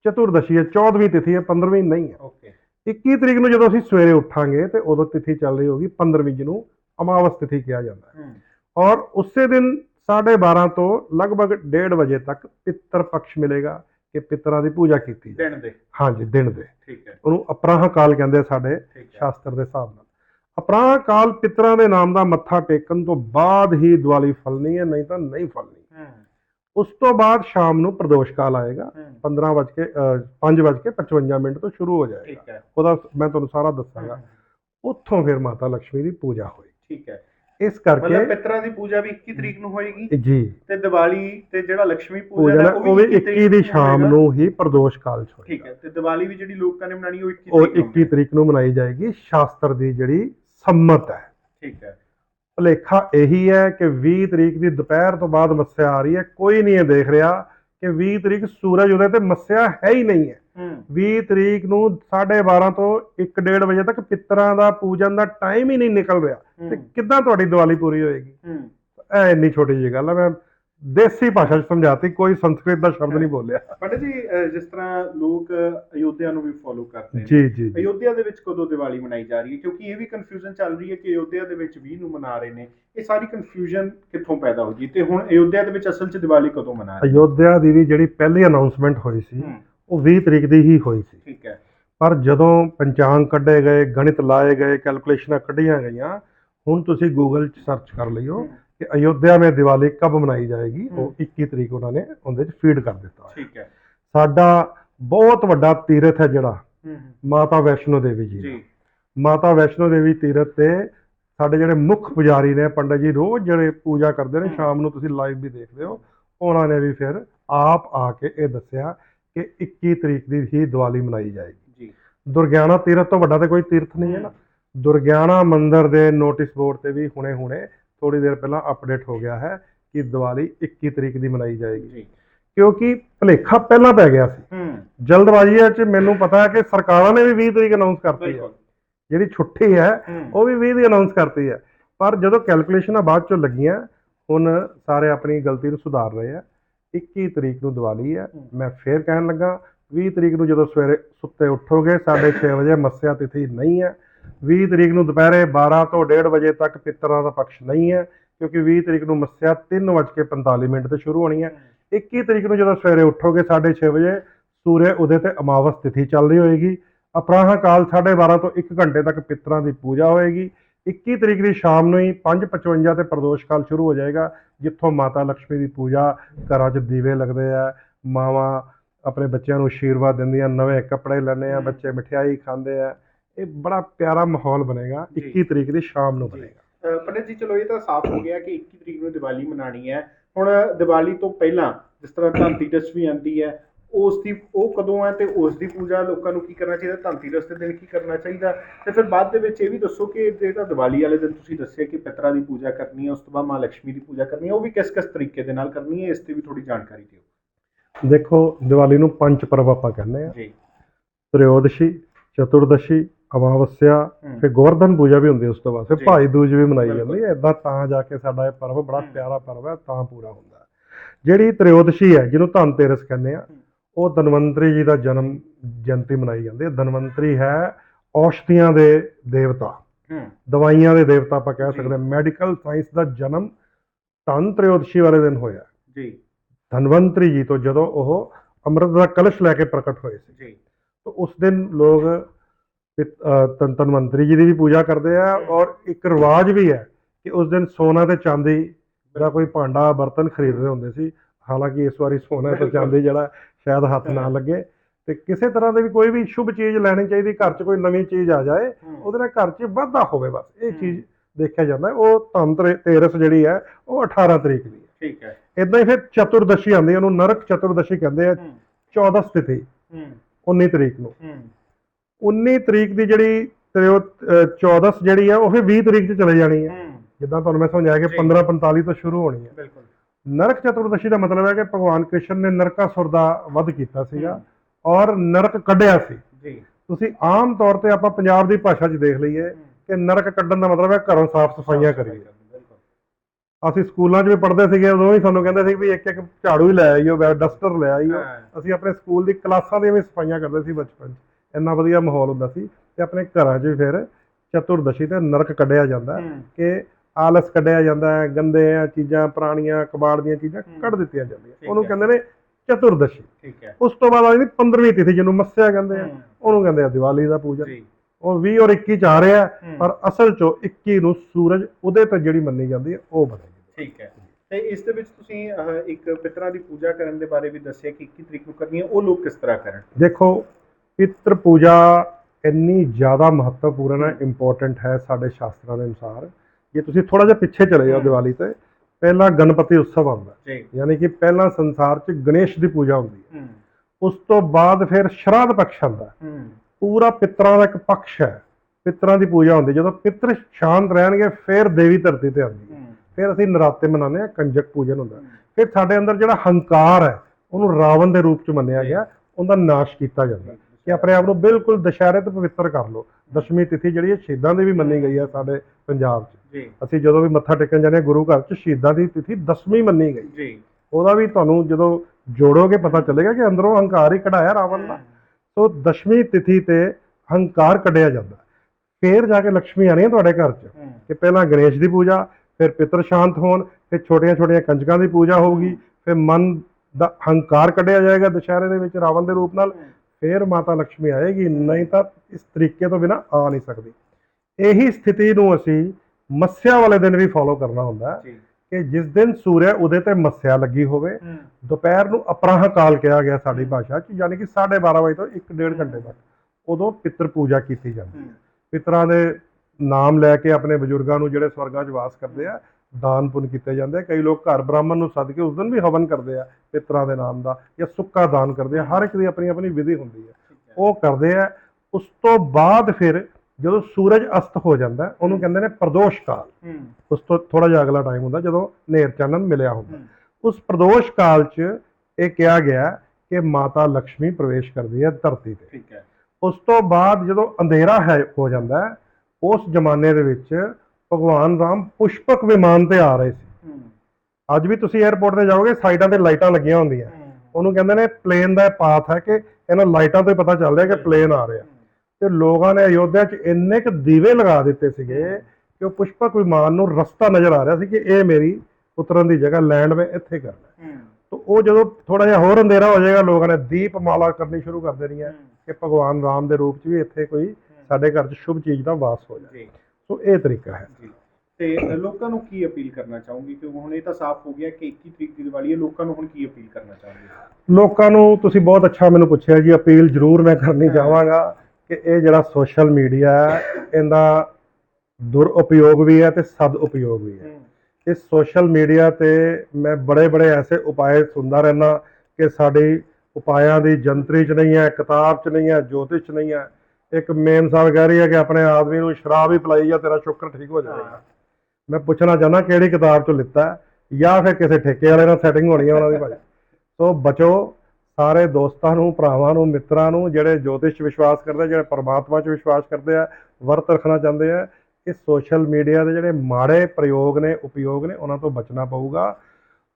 ਚਤੁਰਦਸ਼ੀ ਹੈ 14ਵੀਂ ਤਿਥੀ ਹੈ 15ਵੀਂ ਨਹੀਂ ਹੈ।
ਓਕੇ।
21 ਤਰੀਕ ਨੂੰ ਜਦੋਂ ਅਸੀਂ ਸਵੇਰੇ ਉੱਠਾਂਗੇ ਤੇ ਉਦੋਂ ਤਿਥੀ ਚੱਲ ਰਹੀ ਹੋਗੀ 15ਵੀਂ ਜਿਹਨੂੰ ਅਮਾਵਸ ਤਿਥੀ ਕਿਹਾ ਜਾਂਦਾ ਹੈ। ਔਰ ਉਸੇ ਦਿਨ 12:30 ਤੋਂ ਲਗਭਗ 1:30 ਵਜੇ ਤੱਕ ਪਿੱਤਰ ਪਕਸ਼ ਮਿਲੇਗਾ ਕਿ ਪਿੱਤਰਾਂ ਦੀ ਪੂਜਾ ਕੀਤੀ ਜਾਏ।
ਦਿਨ ਦੇ।
ਹਾਂਜੀ ਦਿਨ ਦੇ।
ਠੀਕ ਹੈ।
ਉਹਨੂੰ ਅਪਰਾਹ ਕਾਲ ਕਹਿੰਦੇ ਆ ਸਾਡੇ ਸ਼ਾਸਤਰ ਦੇ ਹਿਸਾਬ ਨਾਲ। ਅਪਰਾ ਕਾਲ ਪਿਤਰਾਂ ਦੇ ਨਾਮ ਦਾ ਮੱਥਾ ਟੇਕਣ ਤੋਂ ਬਾਅਦ ਹੀ ਦੀਵਾਲੀ ਫਲਣੀ ਹੈ ਨਹੀਂ ਤਾਂ ਨਹੀਂ ਫਲਣੀ। ਉਸ ਤੋਂ ਬਾਅਦ ਸ਼ਾਮ ਨੂੰ ਪ੍ਰਦੋਸ਼ ਕਾਲ ਆਏਗਾ 15 ਮਿੰਟ ਤੋਂ ਸ਼ੁਰੂ ਹੋ ਜਾਏਗਾ। ਉਹਦਾ ਮੈਂ ਤੁਹਾਨੂੰ ਸਾਰਾ ਦੱਸਾਂਗਾ। ਉੱਥੋਂ ਫਿਰ ਮਾਤਾ ਲక్ష్ਮੀ ਦੀ ਪੂਜਾ ਹੋਈ
ਠੀਕ ਹੈ।
ਇਸ ਕਰਕੇ
ਮਤਲਬ ਪਿਤਰਾਂ ਦੀ ਪੂਜਾ ਵੀ 21 ਤਰੀਕ ਨੂੰ ਹੋਏਗੀ?
ਜੀ।
ਤੇ ਦੀਵਾਲੀ ਤੇ ਜਿਹੜਾ ਲక్ష్ਮੀ
ਪੂਜਾ ਉਹ ਵੀ 21 ਦੀ ਸ਼ਾਮ ਨੂੰ ਹੀ ਪ੍ਰਦੋਸ਼ ਕਾਲ ਚ ਹੋਏਗਾ।
ਠੀਕ ਹੈ। ਤੇ ਦੀਵਾਲੀ ਵੀ ਜਿਹੜੀ ਲੋਕਾਂ ਨੇ ਮਨਾਣੀ ਉਹ 21 ਤਰੀਕ ਨੂੰ
ਮਨਾਈ ਜਾਏਗੀ। ਸ਼ਾਸਤਰ ਦੀ ਜਿਹੜੀ ਸੰਮਤ ਹੈ।
ਠੀਕ ਹੈ।
ਭੁਲੇਖਾ ਇਹੀ ਹੈ ਕਿ 20 ਤਰੀਕ ਦੀ ਦੁਪਹਿਰ ਤੋਂ ਬਾਅਦ ਮੱਸਿਆ ਆ ਰਹੀ ਹੈ। ਕੋਈ ਨਹੀਂ ਇਹ ਦੇਖ ਰਿਹਾ ਕਿ 20 ਤਰੀਕ ਸੂਰਜ ਉਦੈ ਤੇ ਮੱਸਿਆ ਹੈ ਹੀ ਨਹੀਂ ਹੈ।
ਹੂੰ।
20 ਤਰੀਕ ਨੂੰ 12:30 ਤੋਂ 1:30 ਵਜੇ ਤੱਕ ਪਿੱਤਰਾਂ ਦਾ ਪੂਜਨ ਦਾ ਟਾਈਮ ਹੀ ਨਹੀਂ ਨਿਕਲ ਰਿਹਾ। ਤੇ ਕਿੱਦਾਂ ਤੁਹਾਡੀ ਦੀਵਾਲੀ ਪੂਰੀ ਹੋਏਗੀ? ਇਹ ਇੰਨੀ ਛੋਟੀ ਜਿਹੀ ਗੱਲ ਹੈ ਮੈਂ ਦੇਸੀ ਭਾਸ਼ਾ 'ਚ ਸਮਝਾਤੀ ਕੋਈ ਸੰਸਕ੍ਰਿਤ ਦਾ ਸ਼ਬਦ ਨਹੀਂ ਬੋਲਿਆ।
ਪੰਡਿਤ ਜੀ ਅਹ ਜਿਸ ਤਰ੍ਹਾਂ ਲੋਕ ਅਯੋਧਿਆ ਨੂੰ ਵੀ ਫੋਲੋ ਕਰਦੇ ਨੇ।
ਜੀ ਜੀ ਜੀ।
ਅਯੋਧਿਆ ਦੇ ਵਿੱਚ ਕਦੋਂ ਦੀਵਾਲੀ ਮਨਾਈ ਜਾ ਰਹੀ ਹੈ? ਕਿਉਂਕਿ ਇਹ ਵੀ ਕਨਫਿਊਜ਼ਨ ਚੱਲ ਰਹੀ ਹੈ ਕਿ ਅਯੋਧਿਆ ਦੇ ਵਿੱਚ 20 ਨੂੰ ਮਨਾ ਰਹੇ ਨੇ। ਇਹ ਸਾਰੀ ਕਨਫਿਊਜ਼ਨ ਕਿੱਥੋਂ ਪੈਦਾ ਹੋ ਗਈ? ਤੇ ਹੁਣ ਅਯੋਧਿਆ ਦੇ ਵਿੱਚ ਅਸਲ 'ਚ ਦੀਵਾਲੀ ਕਦੋਂ ਮਨਾ ਰਹੇ
ਅਯੋਧਿਆ ਦੀ ਵੀ ਜਿਹੜੀ ਪਹਿਲੀ ਅਨਾਉਂਸਮੈਂਟ ਹੋਈ ਸੀ
ਹੂੰ।
ਉਹ 20 ਤਰੀਕ ਦੀ ਹੀ ਹੋਈ ਸੀ।
ਠੀਕ ਹੈ।
ਪਰ ਜਦੋਂ ਪੰਚਾਂਗ ਕੱਢੇ ਗਏ ਗਣਿਤ ਲਾਏ ਗਏ ਕੈਲਕੂਲੇਸ਼ਨਾਂ ਕੱਢੀਆਂ ਗਈਆਂ ਹੁਣ ਤੁਸੀਂ ਗੂਗਲ 'ਚ ਸਰਚ ਕਰ ਲਿਓ।
ਹੂੰ,
ਕਿ ਅਯੋਧਿਆ ਮੇਂ ਦੀਵਾਲੀ ਕਬ ਮਨਾਈ ਜਾਏਗੀ। ਉਹ 21 ਤਰੀਕ ਉਹਨਾਂ ਨੇ ਉਹਦੇ 'ਚ ਫੀਡ ਕਰ ਦਿੱਤਾ
ਠੀਕ ਹੈ।
ਸਾਡਾ ਬਹੁਤ ਵੱਡਾ ਤੀਰਥ ਹੈ ਜਿਹੜਾ ਮਾਤਾ ਵੈਸ਼ਨੋ ਦੇਵੀ ਜੀ।
ਜੀ।
ਮਾਤਾ ਵੈਸ਼ਨੋ ਦੇਵੀ ਤੀਰਥ ਤੇ ਸਾਡੇ ਜਿਹੜੇ ਮੁੱਖ ਪੁਜਾਰੀ ਨੇ ਪੰਡਤ ਜੀ ਰੋਜ਼ ਜਿਹੜੇ ਪੂਜਾ ਕਰਦੇ ਨੇ। ਸ਼ਾਮ ਨੂੰ ਤੁਸੀਂ ਲਾਈਵ ਵੀ ਦੇਖਦੇ ਹੋ। ਉਹਨਾਂ ਨੇ ਵੀ ਫਿਰ ਆਪ ਆ ਕੇ ਇਹ ਦੱਸਿਆ ਕਿ 21 ਤਰੀਕ ਦੀ ਹੀ ਦੀਵਾਲੀ ਮਨਾਈ ਜਾਏਗੀ।
ਜੀ।
ਦੁਰਗਿਆਣਾ ਤੀਰਥ ਤੋਂ ਵੱਡਾ ਤੇ ਕੋਈ ਤੀਰਥ ਨਹੀਂ ਹੈ ਨਾ। ਦੁਰਗਿਆਣਾ ਮੰਦਿਰ ਦੇ ਨੋਟਿਸ ਬੋਰਡ ਤੇ ਵੀ ਹੁਣੇ-ਹੁਣੇ ਥੋੜੀ ਦੇਰ ਪਹਿਲਾਂ ਅਪਡੇਟ ਹੋ ਗਿਆ ਹੈ ਕਿ ਦੀਵਾਲੀ 21 ਤਰੀਕ ਦੀ ਮਨਾਈ ਜਾਏਗੀ।
ਜੀ।
ਕਿਉਂਕਿ ਭਲੇਖਾ ਪਹਿਲਾਂ ਪੈ ਗਿਆ ਸੀ।
ਹੂੰ।
ਜਲਦਬਾਜ਼ੀ 'ਚ ਮੈਨੂੰ ਪਤਾ ਹੈ ਕਿ ਸਰਕਾਰਾਂ ਨੇ ਵੀ 20 ਤਰੀਕ ਅਨਾਉਂਸ ਕਰਤੀ ਹੈ। ਜਿਹੜੀ ਛੁੱਟੀ
ਹੈ
ਉਹ ਵੀ 20 ਦੀ ਅਨਾਉਂਸ ਕਰਤੀ ਹੈ। ਪਰ ਜਦੋਂ ਕੈਲਕੂਲੇਸ਼ਨਾਂ ਬਾਅਦ ਚੋਂ ਲੱਗੀਆਂ ਹੁਣ ਸਾਰੇ ਆਪਣੀ ਗਲਤੀ ਨੂੰ ਸੁਧਾਰ ਰਹੇ ਆ 21 ਤਰੀਕ ਨੂੰ ਦੀਵਾਲੀ ਹੈ।
ਹੂੰ।
ਮੈਂ ਫੇਰ ਕਹਿਣ ਲੱਗਾ 20 ਤਰੀਕ ਨੂੰ ਜਦੋਂ ਸਵੇਰੇ ਸੁੱਤੇ ਉੱਠੋਗੇ 6:30 ਵਜੇ ਮੱਸਿਆ ਤਿਥੀ ਨਹੀਂ ਹੈ। 20 ਤਰੀਕ ਨੂੰ ਦੁਪਹਿਰੇ 12 ਤੋਂ 1:30 ਵਜੇ ਤੱਕ ਪਿੱਤਰਾਂ ਦਾ ਪਕਸ਼ ਨਹੀਂ ਹੈ, ਕਿਉਂਕਿ 20 ਤਰੀਕ ਨੂੰ ਮੱਸਿਆ 3:45 ਮਿੰਟ ਤੇ ਸ਼ੁਰੂ ਹੋਣੀ ਹੈ। 21 ਤਰੀਕ ਨੂੰ ਜਦੋਂ ਸਵੇਰੇ ਉੱਠੋਗੇ 6:30 ਵਜੇ ਸੂਰਜ ਉਦੇ ਤੇ ਅਮਾਵਸ ਤਿਥੀ ਚੱਲ ਰਹੀ ਹੋਏਗੀ। ਅਪਰਾਹ ਕਾਲ 12:30 ਤੋਂ 1 ਘੰਟੇ ਤੱਕ ਪਿੱਤਰਾਂ ਦੀ ਪੂਜਾ ਹੋਏਗੀ। 21 ਤਰੀਕ ਦੀ ਸ਼ਾਮ ਨੂੰ ਹੀ 5:55 ਤੇ ਪ੍ਰਦੋਸ਼ ਕਾਲ ਸ਼ੁਰੂ ਹੋ ਜਾਏਗਾ, ਜਿੱਥੋਂ ਮਾਤਾ ਲక్ష్ਮੀ ਦੀ ਪੂਜਾ ਘਰਾਂ 'ਚ ਦੀਵੇ ਲੱਗਦੇ ਆ, ਮਾਵਾਂ ਆਪਣੇ ਬੱਚਿਆਂ ਨੂੰ ਆਸ਼ੀਰਵਾਦ ਦਿੰਦੀਆਂ, ਨਵੇਂ ਕੱਪੜੇ ਲੈਂਦੇ ਆ, ਬੱਚੇ ਮਠਿਆਈ ਖਾਂਦੇ ਆ। ਇਹ ਬੜਾ ਪਿਆਰਾ ਮਾਹੌਲ ਬਣੇਗਾ
ਜੀ।
21 ਤਰੀਕ ਦੀ ਸ਼ਾਮ ਨੂੰ। ਬਣੇਗਾ।
ਪੰਡਿਤ ਜੀ ਚਲੋ ਇਹ ਤਾਂ ਸਾਫ਼ ਹੋ ਗਿਆ ਕਿ 21 ਤਰੀਕ ਨੂੰ ਦੀਵਾਲੀ ਮਨਾਣੀ ਹੈ। ਹੁਣ ਦੀਵਾਲੀ ਤੋਂ ਪਹਿਲਾਂ ਜਿਸ ਤਰ੍ਹਾਂ ਧਨਤੇਰਸ ਵੀ ਆਉਂਦੀ ਹੈ ਉਸ ਦੀ ਉਹ ਕਦੋਂ ਹੈ ਤੇ ਉਸ ਦੀ ਪੂਜਾ ਲੋਕਾਂ ਨੂੰ ਕੀ ਕਰਨਾ ਚਾਹੀਦਾ? ਧਨਤੇਰਸ ਦੇ ਦਿਨ ਕੀ ਕਰਨਾ ਚਾਹੀਦਾ? ਤੇ ਫਿਰ ਬਾਅਦ ਦੇ ਵਿੱਚ ਇਹ ਵੀ ਦੱਸੋ ਕਿ ਜਿਹੜਾ ਦੀਵਾਲੀ ਵਾਲੇ ਦਿਨ ਤੁਸੀਂ ਦੱਸਿਆ ਕਿ ਪਿਤਰਾਂ ਦੀ ਪੂਜਾ ਕਰਨੀ ਹੈ ਉਸ ਤੋਂ ਬਾਅਦ ਮਾਂ ਲక్ష్ਮੀ ਦੀ ਪੂਜਾ ਕਰਨੀ ਹੈ ਉਹ ਵੀ ਕਿਸ ਕਿਸ ਤਰੀਕੇ ਦੇ ਨਾਲ ਕਰਨੀ ਹੈ ਇਸ ਤੇ ਵੀ ਥੋੜੀ ਜਾਣਕਾਰੀ ਦਿਓ।
ਦੇਖੋ ਦੀਵਾਲੀ ਨੂੰ ਪੰਜ ਪਰਵ ਆਪਾਂ ਕਹਿੰਦੇ ਆ
ਜੀ।
ਤ੍ਰਿਓਦਸ਼ੀ ਚਤੁਰਦਸ਼ੀ ਅਮਾਵਸਿਆ ਫਿਰ ਗੋਰਧਨ ਪੂਜਾ ਵੀ ਹੁੰਦੀ ਉਸ ਤੋਂ ਬਾਅਦ ਫਿਰ ਭਾਈ ਦੂਜ ਵੀ ਮਨਾਈ ਜਾਂਦੀ ਹੈ। ਇਦਾਂ ਤਾਂ ਜਾ ਕੇ ਸਾਡਾ ਇਹ ਪਰਵ ਬੜਾ ਪਿਆਰਾ ਪਰਵ ਹੈ ਤਾਂ ਪੂਰਾ ਹੁੰਦਾ ਜਿਹੜੀ ਤ੍ਰਯੋਦਸ਼ੀ ਹੈ ਜਿਹਨੂੰ ਧੰਨ ਤੇਰਸ ਕਹਿੰਦੇ ਆ ਉਹ ਧਨਵੰਤਰੀ ਜੀ ਦਾ ਜਨਮ ਜਯੰਤੀ ਮਨਾਈ ਜਾਂਦੀ ਹੈ। ਧਨਵੰਤਰੀ ਹੈ ਔਸ਼ਧੀਆਂ ਦੇ ਦੇਵਤਾ। ਦਵਾਈਆਂ ਦੇ ਦੇਵਤਾ ਆਪਾਂ ਕਹਿ ਸਕਦੇ ਹਾਂ। ਮੈਡੀਕਲ ਸਾਇੰਸ ਦਾ ਜਨਮ ਧਨ ਤ੍ਰਯੋਦਸ਼ੀ ਵਾਲੇ ਦਿਨ ਹੋਇਆ।
ਜੀ।
ਧਨਵੰਤਰੀ ਜੀ ਤੋਂ ਜਦੋਂ ਉਹ ਅੰਮ੍ਰਿਤ ਦਾ ਕਲਸ਼ ਲੈ ਕੇ ਪ੍ਰਗਟ ਹੋਏ ਸੀ।
ਜੀ।
ਉਸ ਦਿਨ ਲੋਕ ਤਨ ਤਨ ਮੰਤਰੀ ਜੀ ਦੀ ਵੀ ਪੂਜਾ ਕਰਦੇ ਆ ਔਰ ਇੱਕ ਰਿਵਾਜ ਵੀ ਹੈ ਕਿ ਉਸ ਦਿਨ ਸੋਨਾ ਤੇ ਚਾਂਦੀ ਜਿਹੜਾ ਕੋਈ ਭਾਂਡਾ ਬਰਤਨ ਖਰੀਦਦੇ ਹੁੰਦੇ ਸੀ। ਹਾਲਾਂਕਿ ਇਸ ਵਾਰੀ ਸੋਨਾ ਤੇ ਚਾਂਦੀ ਜਿਹੜਾ ਸ਼ਾਇਦ ਹੱਥ ਨਾ ਲੱਗੇ। ਤੇ ਕਿਸੇ ਤਰ੍ਹਾਂ ਦੇ ਵੀ ਕੋਈ ਵੀ ਸ਼ੁਭ ਚੀਜ਼ ਲੈਣੀ ਚਾਹੀਦੀ ਘਰ 'ਚ ਕੋਈ ਨਵੀਂ ਚੀਜ਼ ਆ ਜਾਏ ਉਹਦੇ ਨਾਲ ਘਰ 'ਚ ਵਾਧਾ ਹੋਵੇ ਬਸ। ਇਹ ਚੀਜ਼ ਦੇਖਿਆ ਜਾਂਦਾ। ਉਹ ਤੰਤਰ ਤੇਰਸ ਜਿਹੜੀ ਹੈ ਉਹ 18 ਤਰੀਕ ਦੀ ਹੈ।
ਠੀਕ ਹੈ।
ਇਦਾਂ ਹੀ ਫਿਰ ਚਤੁਰਦਸ਼ੀ ਆਉਂਦੀ ਹੈ ਉਹਨੂੰ ਨਰਕ ਚਤੁਰਦਸ਼ੀ ਕਹਿੰਦੇ ਆ। 14
ਸਥਿਤੀ
19 ਤਰੀਕ ਨੂੰ। 19 ਤਰੀਕ ਦੀ ਜਿਹੜੀ ਤੇ ਉਹ 14 ਜਿਹੜੀ ਆ ਉਹ ਫਿਰ 20 ਤਰੀਕ 'ਚ ਚਲੇ ਜਾਣੀ ਹੈ। ਜਿੱਦਾਂ ਤੁਹਾਨੂੰ ਮੈਂ ਸਮਝਾਇਆ ਕਿ
ਜੀ।
1545 ਤੋਂ ਸ਼ੁਰੂ ਹੋਣੀ ਹੈ
ਬਿਲਕੁਲ।
ਨਰਕ ਚਤੁਰਦਸ਼ੀ ਦਾ ਮਤਲਬ ਹੈ ਕਿ ਭਗਵਾਨ ਕ੍ਰਿਸ਼ਨ ਨੇ ਨਰਕਾਸੁਰ ਦਾ ਵਧ ਕੀਤਾ ਸੀਗਾ ਔਰ ਨਰਕ ਕੱਢਿਆ ਸੀ।
ਜੀ।
ਤੁਸੀਂ ਆਮ ਤੌਰ ਤੇ ਆਪਾਂ ਪੰਜਾਬ ਦੀ ਭਾਸ਼ਾ 'ਚ ਦੇਖ ਲਈਏ ਕਿ ਨਰਕ ਕੱਢਣ ਦਾ ਮਤਲਬ ਹੈ ਘਰੋਂ ਸਾਫ਼ ਸਫਾਈਆਂ ਕਰੀਏ। ਅਸੀਂ ਸਕੂਲਾਂ 'ਚ ਵੀ ਪੜ੍ਹਦੇ ਸੀਗੇ ਉਦੋਂ ਹੀ ਸਾਨੂੰ ਕਹਿੰਦੇ ਸੀ ਵੀ ਇੱਕ ਇੱਕ ਝਾੜੂ ਹੀ ਲੈ ਆਈਓ ਡਸਟਰ ਲੈ ਆਈਓ। ਅਸੀਂ ਆਪਣੇ ਸਕੂਲ ਦੀ ਕਲਾਸਾਂ ਦੀਆਂ ਵੀ ਸਫਾਈਆਂ ਕਰਦੇ ਸੀ ਬਚਪਨ 'ਚ। ਇੰਨਾ ਵਧੀਆ ਮਾਹੌਲ ਹੁੰਦਾ ਸੀ ਤੇ ਆਪਣੇ ਘਰਾਂ 'ਚ ਵੀ ਫਿਰ ਚਤੁਰਦਸ਼ੀ ਤੇ ਨਰਕ ਕੱਢਿਆ ਜਾਂਦਾ ਕਿ ਆਲਸ ਕੱਢਿਆ ਜਾਂਦਾ ਹੈ ਗੰਦੇ ਆ ਚੀਜ਼ਾਂ ਪੁਰਾਣੀਆਂ ਕਬਾੜ ਦੀਆਂ ਚੀਜ਼ਾਂ। ਕੱਢ ਦਿੱਤੀਆਂ ਜਾਂਦੀਆਂ। ਉਹਨੂੰ। ਕਹਿੰਦੇ ਨੇ ਚਤੁਰਦਸ਼ੀ।
ਠੀਕ ਹੈ।
ਉਸ ਤੋਂ ਬਾਅਦ ਆ ਜਾਂਦੀ 15ਵੀਂ ਤਿਥੀ ਜਿਹਨੂੰ ਮੱਸਿਆ ਕਹਿੰਦੇ ਆ। ਉਹਨੂੰ ਕਹਿੰਦੇ ਆ ਦੀਵਾਲੀ ਦਾ ਪੂਜਨ।
ਜੀ।
ਉਹ 20 ਔਰ 21 ਚ ਆ ਰਿਹਾ। ਪਰ ਅਸਲ ਚੋਂ 21 ਨੂੰ ਸੂਰਜ ਉਹਦੇ ਤੇ ਜਿਹੜੀ ਮੰਨੀ ਜਾਂਦੀ ਹੈ ਉਹ ਬਣੇਗੀ
ਠੀਕ ਹੈ। ਤੇ ਇਸ ਦੇ ਵਿੱਚ ਤੁਸੀਂ ਇੱਕ ਪਿਤਰਾਂ ਦੀ ਪੂਜਾ ਕਰਨ ਦੇ ਬਾਰੇ ਵੀ ਦੱਸਿਆ ਕਿ 21 ਤਰੀਕ ਨੂੰ ਕਰਨੀ ਹੈ ਉਹ ਲੋਕ ਕਿਸ ਤਰ੍ਹਾਂ ਕਰਨ?
ਦੇਖੋ ਪਿਤਰ ਪੂਜਾ ਇੰਨੀ ਜ਼ਿਆਦਾ ਮਹੱਤਵਪੂਰਨ ਹੈ ਇੰਪੋਰਟੈਂਟ ਹੈ ਸਾਡੇ ਸ਼ਾਸਤਰਾਂ ਦੇ ਅਨੁਸਾਰ। ਜੇ ਤੁਸੀਂ ਥੋੜਾ ਜਿਹਾ ਪਿੱਛੇ ਚਲੇ ਜਾਓ। ਦੀਵਾਲੀ ਤੇ ਪਹਿਲਾਂ ਗਣਪਤੀ ਉਤਸਵ ਆਉਂਦਾ ਯਾਨੀ ਕਿ ਪਹਿਲਾਂ ਸੰਸਾਰ 'ਚ ਗਣੇਸ਼ ਦੀ ਪੂਜਾ ਹੁੰਦੀ ਹੈ। ਉਸ ਤੋਂ ਬਾਅਦ ਫਿਰ ਸ਼ਰਾਧ ਪਕਸ਼ ਆਉਂਦਾ ਪੂਰਾ ਪਿਤਰਾਂ ਦਾ ਇੱਕ ਪਕਸ਼ ਹੈ। ਪਿਤਰਾਂ ਦੀ ਪੂਜਾ ਹੁੰਦੀ। ਜਦੋਂ ਪਿਤਰ ਸ਼ਾਂਤ ਰਹਿਣਗੇ ਫਿਰ ਦੇਵੀ ਧਰਤੀ ਤੇ ਆਉਂਦੀ ਹੈ। ਫਿਰ ਅਸੀਂ ਨਰਾਤੇ ਮਨਾਉਂਦੇ ਹਾਂ ਕੰਜਕ ਪੂਜਨ ਹੁੰਦਾ। ਫਿਰ ਸਾਡੇ ਅੰਦਰ ਜਿਹੜਾ ਹੰਕਾਰ ਹੈ ਉਹਨੂੰ ਰਾਵਣ ਦੇ ਰੂਪ 'ਚ ਮੰਨਿਆ। ਗਿਆ। ਉਹਦਾ ਨਾਸ਼ ਕੀਤਾ ਜਾਂਦਾ ਕਿ ਆਪਣੇ ਆਪ ਨੂੰ ਬਿਲਕੁਲ ਦੁਸ਼ਹਿਰੇ ਤੇ ਪਵਿੱਤਰ ਕਰ ਲਓ। ਦਸ਼ਮੀ ਤਿਥੀ ਜਿਹੜੀ ਹੈ ਸ਼ਹੀਦਾਂ ਦੀ ਵੀ ਮੰਨੀ ਗਈ ਹੈ ਸਾਡੇ ਪੰਜਾਬ 'ਚ।
ਜੀ।
ਅਸੀਂ ਜਦੋਂ ਵੀ ਮੱਥਾ ਟੇਕਣ ਜਾਂਦੇ ਹਾਂ ਗੁਰੂ ਘਰ 'ਚ ਸ਼ਹੀਦਾਂ ਦੀ ਤਿਥੀ ਦਸ਼ਮੀ ਮੰਨੀ ਗਈ।
ਜੀ।
ਉਹਦਾ ਵੀ ਤੁਹਾਨੂੰ ਜਦੋਂ ਜੋੜੋਗੇ ਪਤਾ ਚੱਲੇਗਾ ਕਿ ਅੰਦਰੋਂ ਹੰਕਾਰ ਹੀ ਕਢਾਇਆ ਰਾਵਣ ਦਾ। ਸੋ ਦਸ਼ਮੀ ਤਿਥੀ ਤੇ ਹੰਕਾਰ ਕੱਢਿਆ ਜਾਂਦਾ। ਫੇਰ ਜਾ ਕੇ ਲక్ష్ਮੀ ਆਣੀ ਹੈ ਤੁਹਾਡੇ ਘਰ 'ਚ। ਕਿ ਪਹਿਲਾਂ ਗਣੇਸ਼ ਦੀ ਪੂਜਾ ਫਿਰ ਪਿਤਰ ਸ਼ਾਂਤ ਹੋਣ ਫਿਰ ਛੋਟੀਆਂ-ਛੋਟੀਆਂ ਕੰਜਕਾਂ ਦੀ ਪੂਜਾ ਹੋਊਗੀ ਫਿਰ ਮਨ ਦਾ ਹੰਕਾਰ ਕੱਢਿਆ ਜਾਏਗਾ ਦੁਸ਼ਹਿਰੇ ਦੇ ਵਿੱਚ ਰਾਵਣ ਦੇ ਰੂਪ ਨਾਲ। ਫਿਰ ਮਾਤਾ ਲక్ష్ਮੀ ਆਏਗੀ ਨਹੀਂ ਤਾਂ ਇਸ ਤਰੀਕੇ ਤੋਂ ਬਿਨਾ ਆ ਨਹੀਂ ਸਕਦੀ। ਇਹੀ ਸਥਿਤੀ ਨੂੰ ਅਸੀਂ ਮੱਸਿਆ ਵਾਲੇ ਦਿਨ ਵੀ ਫੋਲੋ ਕਰਨਾ ਹੁੰਦਾ ਹੈ ਕਿ ਜਿਸ ਦਿਨ ਸੂਰਯ ਉਦੇ ਤੇ ਮੱਸਿਆ ਲੱਗੀ ਹੋਵੇ ਦੁਪਹਿਰ ਨੂੰ ਅਪਰਾਹ ਕਾਲ ਕਿਹਾ ਗਿਆ ਸਾਡੀ ਭਾਸ਼ਾ 'ਚ ਯਾਨੀ ਕਿ 12:30 ਵਜੇ ਤੋਂ 1.5 ਘੰਟੇ ਤੱਕ। ਉਦੋਂ ਪਿਤਰ ਪੂਜਾ ਕੀਤੀ ਜਾਂਦੀ ਹੂੰ। ਪਿਤਰਾਂ ਦੇ ਨਾਮ ਲੈ ਕੇ ਆਪਣੇ ਬਜ਼ੁਰਗਾਂ ਨੂੰ ਜਿਹੜੇ ਸਵਰਗਾਂ 'ਚ ਵਾਸ ਕਰਦੇ ਆ ਦਾਨ ਪੁੰਨ ਕੀਤੇ ਜਾਂਦੇ ਆ। ਕਈ ਲੋਕ ਘਰ ਬ੍ਰਾਹਮਣ ਨੂੰ ਸੱਦ ਕੇ ਉਸ ਦਿਨ ਵੀ ਹਵਨ ਕਰਦੇ ਆ ਪਿਤਰਾਂ ਦੇ ਨਾਮ ਦਾ ਜਾਂ ਸੁੱਕਾ ਦਾਨ ਕਰਦੇ ਆ। ਹਰ ਇੱਕ ਦੀ ਆਪਣੀ ਆਪਣੀ ਵਿਧੀ ਹੁੰਦੀ ਹੈ
ਹੈ।
ਉਹ ਕਰਦੇ ਆ। ਉਸ ਤੋਂ ਬਾਅਦ ਫਿਰ ਜਦੋਂ ਸੂਰਜ ਅਸਤ ਹੋ ਜਾਂਦਾ ਹੈ, ਉਹਨੂੰ ਕਹਿੰਦੇ ਨੇ ਪ੍ਰਦੋਸ਼ ਕਾਲ।
ਹੂੰ।
ਉਸ ਤੋਂ ਥੋੜਾ ਜਿਹਾ ਅਗਲਾ ਟਾਈਮ ਹੁੰਦਾ ਜਦੋਂ ਨੇਰ ਚਾਨਣ ਮਿਲਿਆ ਹੁੰਦਾ।
ਹੂੰ।
ਉਸ ਪ੍ਰਦੋਸ਼ ਕਾਲ 'ਚ ਇਹ ਕਿਹਾ ਗਿਆ ਕਿ ਮਾਤਾ ਲక్ష్ਮੀ ਪ੍ਰਵੇਸ਼ ਕਰਦੀ ਹੈ ਧਰਤੀ ਤੇ।
ਠੀਕ ਹੈ।
ਉਸ ਤੋਂ ਬਾਅਦ ਜਦੋਂ ਅੰਧੇਰਾ ਹੈ ਹੋ ਜਾਂਦਾ ਹੈ ਉਸ ਜ਼ਮਾਨੇ ਦੇ ਵਿੱਚ ਭਗਵਾਨ ਰਾਮ ਪੁਸ਼ਪਕ ਵਿਮਾਨ ਤੇ ਆ ਰਹੇ ਸੀ। ਅੱਜ ਵੀ ਤੁਸੀਂ 에ਅਰਪੋਰਟ ਤੇ ਜਾਓਗੇ ਸਾਈਡਾਂ ਤੇ ਲਾਈਟਾਂ ਲੱਗੀਆਂ ਹੁੰਦੀਆਂ। ਉਹਨੂੰ ਕਹਿੰਦੇ ਨੇ ਪਲੇਨ ਦਾ ਪਾਥ ਹੈ ਕਿ ਇਹਨਾਂ ਲਾਈਟਾਂ ਤੋਂ ਹੀ ਪਤਾ ਚੱਲ ਰਿਹਾ ਕਿ ਪਲੇਨ ਆ ਰਿਹਾ। ਤੇ ਲੋਕਾਂ ਨੇ ਅਯੋਧਿਆ 'ਚ ਇੰਨੇ ਕੁ ਦੀਵੇ ਲਗਾ ਦਿੱਤੇ ਸੀਗੇ ਕਿ ਉਹ ਪੁਸ਼ਪਕ ਵਿਮਾਨ ਨੂੰ ਰਸਤਾ ਨਜ਼ਰ ਆ ਰਿਹਾ ਸੀ ਕਿ ਇਹ ਮੇਰੀ ਉਤਰਨ ਦੀ ਜਗ੍ਹਾ ਲੈਂਡ ਮੈਂ ਇੱਥੇ ਕਰਨਾ ਤਾਂ ਉਹ ਜਦੋਂ ਥੋੜਾ ਜਿਹਾ ਹੋਰ ਅੰਧੇਰਾ ਹੋ ਜਾਏਗਾ ਲੋਕਾਂ ਨੇ ਦੀਪਮਾਲਾ ਕਰਨੀ ਸ਼ੁਰੂ ਕਰ ਦੇਣੀ ਹੈ ਕਿ ਭਗਵਾਨ ਰਾਮ ਦੇ ਰੂਪ 'ਚ ਵੀ ਇੱਥੇ ਕੋਈ ਸਾਡੇ ਘਰ 'ਚ ਸ਼ੁਭ ਚੀਜ਼ ਦਾ ਵਾਸ ਹੋ ਜਾਏ। ਸੋ ਇਹ ਤਰੀਕਾ ਹੈ।
ਤੇ ਲੋਕਾਂ ਨੂੰ ਕੀ ਅਪੀਲ ਕਰਨਾ ਚਾਹੋਗੇ? ਕਿਉਂਕਿ ਹੁਣ ਇਹ ਤਾਂ ਸਾਫ਼ ਹੋ ਗਿਆ ਕਿ 21 ਤਰੀਕ ਦੀ ਦੀਵਾਲੀ ਹੈ। ਲੋਕਾਂ ਨੂੰ ਹੁਣ ਕੀ ਅਪੀਲ ਕਰਨਾ ਚਾਹੋਗੇ?
ਲੋਕਾਂ ਨੂੰ ਤੁਸੀਂ ਬਹੁਤ ਅੱਛਾ ਮੈਨੂੰ ਪੁੱਛਿਆ ਜੀ। ਅਪੀਲ ਜ਼ਰੂਰ ਮੈਂ ਕਰਨੀ ਚਾਹਾਂਗਾ ਕਿ ਇਹ ਜਿਹੜਾ ਸੋਸ਼ਲ ਮੀਡੀਆ ਹੈ ਇਹਦਾ ਦੁਰਉਪਯੋਗ ਵੀ ਹੈ ਤੇ ਸਦਉਪਯੋਗ ਵੀ ਹੈ। ਇਸ ਸੋਸ਼ਲ ਮੀਡੀਆ ਤੇ ਮੈਂ ਬੜੇ ਬੜੇ ਐਸੇ ਉਪਾਏ ਸੁਣਦਾ ਰਹਿਣਾ ਕਿ ਸਾਡੀ ਉਪਾਇਆਂ ਦੀ ਜੰਤਰੀ ਚ ਨਹੀਂ ਹੈ ਕਿਤਾਬ ਚ ਨਹੀਂ ਹੈ ਜੋਤਿਸ਼ ਚ ਨਹੀਂ ਹੈ। ਇੱਕ ਮੇਮ ਸਾਹਿਬ ਕਹਿ ਰਹੀ ਹੈ ਕਿ ਆਪਣੇ ਆਦਮੀ ਨੂੰ ਸ਼ਰਾਬ ਹੀ ਪਿਲਾਈ ਜਾਂ ਤੇਰਾ ਸ਼ੁਕਰ ਠੀਕ ਹੋ ਜਾਏਗਾ। ਮੈਂ ਪੁੱਛਣਾ ਚਾਹੁੰਦਾ ਕਿਹੜੀ ਕਿਤਾਬ ਚੋਂ ਲਿੱਤਾ? ਜਾਂ ਫਿਰ ਕਿਸੇ ਠੇਕੇ ਵਾਲੇ ਨਾਲ ਸੈਟਿੰਗ ਹੋਣੀ ਹੈ ਉਹਨਾਂ ਦੀ ਭਾਈ ਸੋ ਬਚੋ ਸਾਰੇ ਦੋਸਤਾਂ ਨੂੰ ਭਰਾਵਾਂ ਨੂੰ ਮਿੱਤਰਾਂ ਨੂੰ ਜਿਹੜੇ ਜੋਤਿਸ਼ 'ਚ ਵਿਸ਼ਵਾਸ ਕਰਦੇ ਆ, ਜਿਹੜੇ ਪਰਮਾਤਮਾ 'ਚ ਵਿਸ਼ਵਾਸ ਕਰਦੇ ਆ ਵਰਤ ਰੱਖਣਾ ਚਾਹੁੰਦੇ ਆ ਇਹ ਸੋਸ਼ਲ ਮੀਡੀਆ ਦੇ ਜਿਹੜੇ ਮਾੜੇ ਪ੍ਰਯੋਗ ਨੇ ਉਪਯੋਗ ਨੇ ਉਹਨਾਂ ਤੋਂ ਬਚਣਾ ਪਊਗਾ।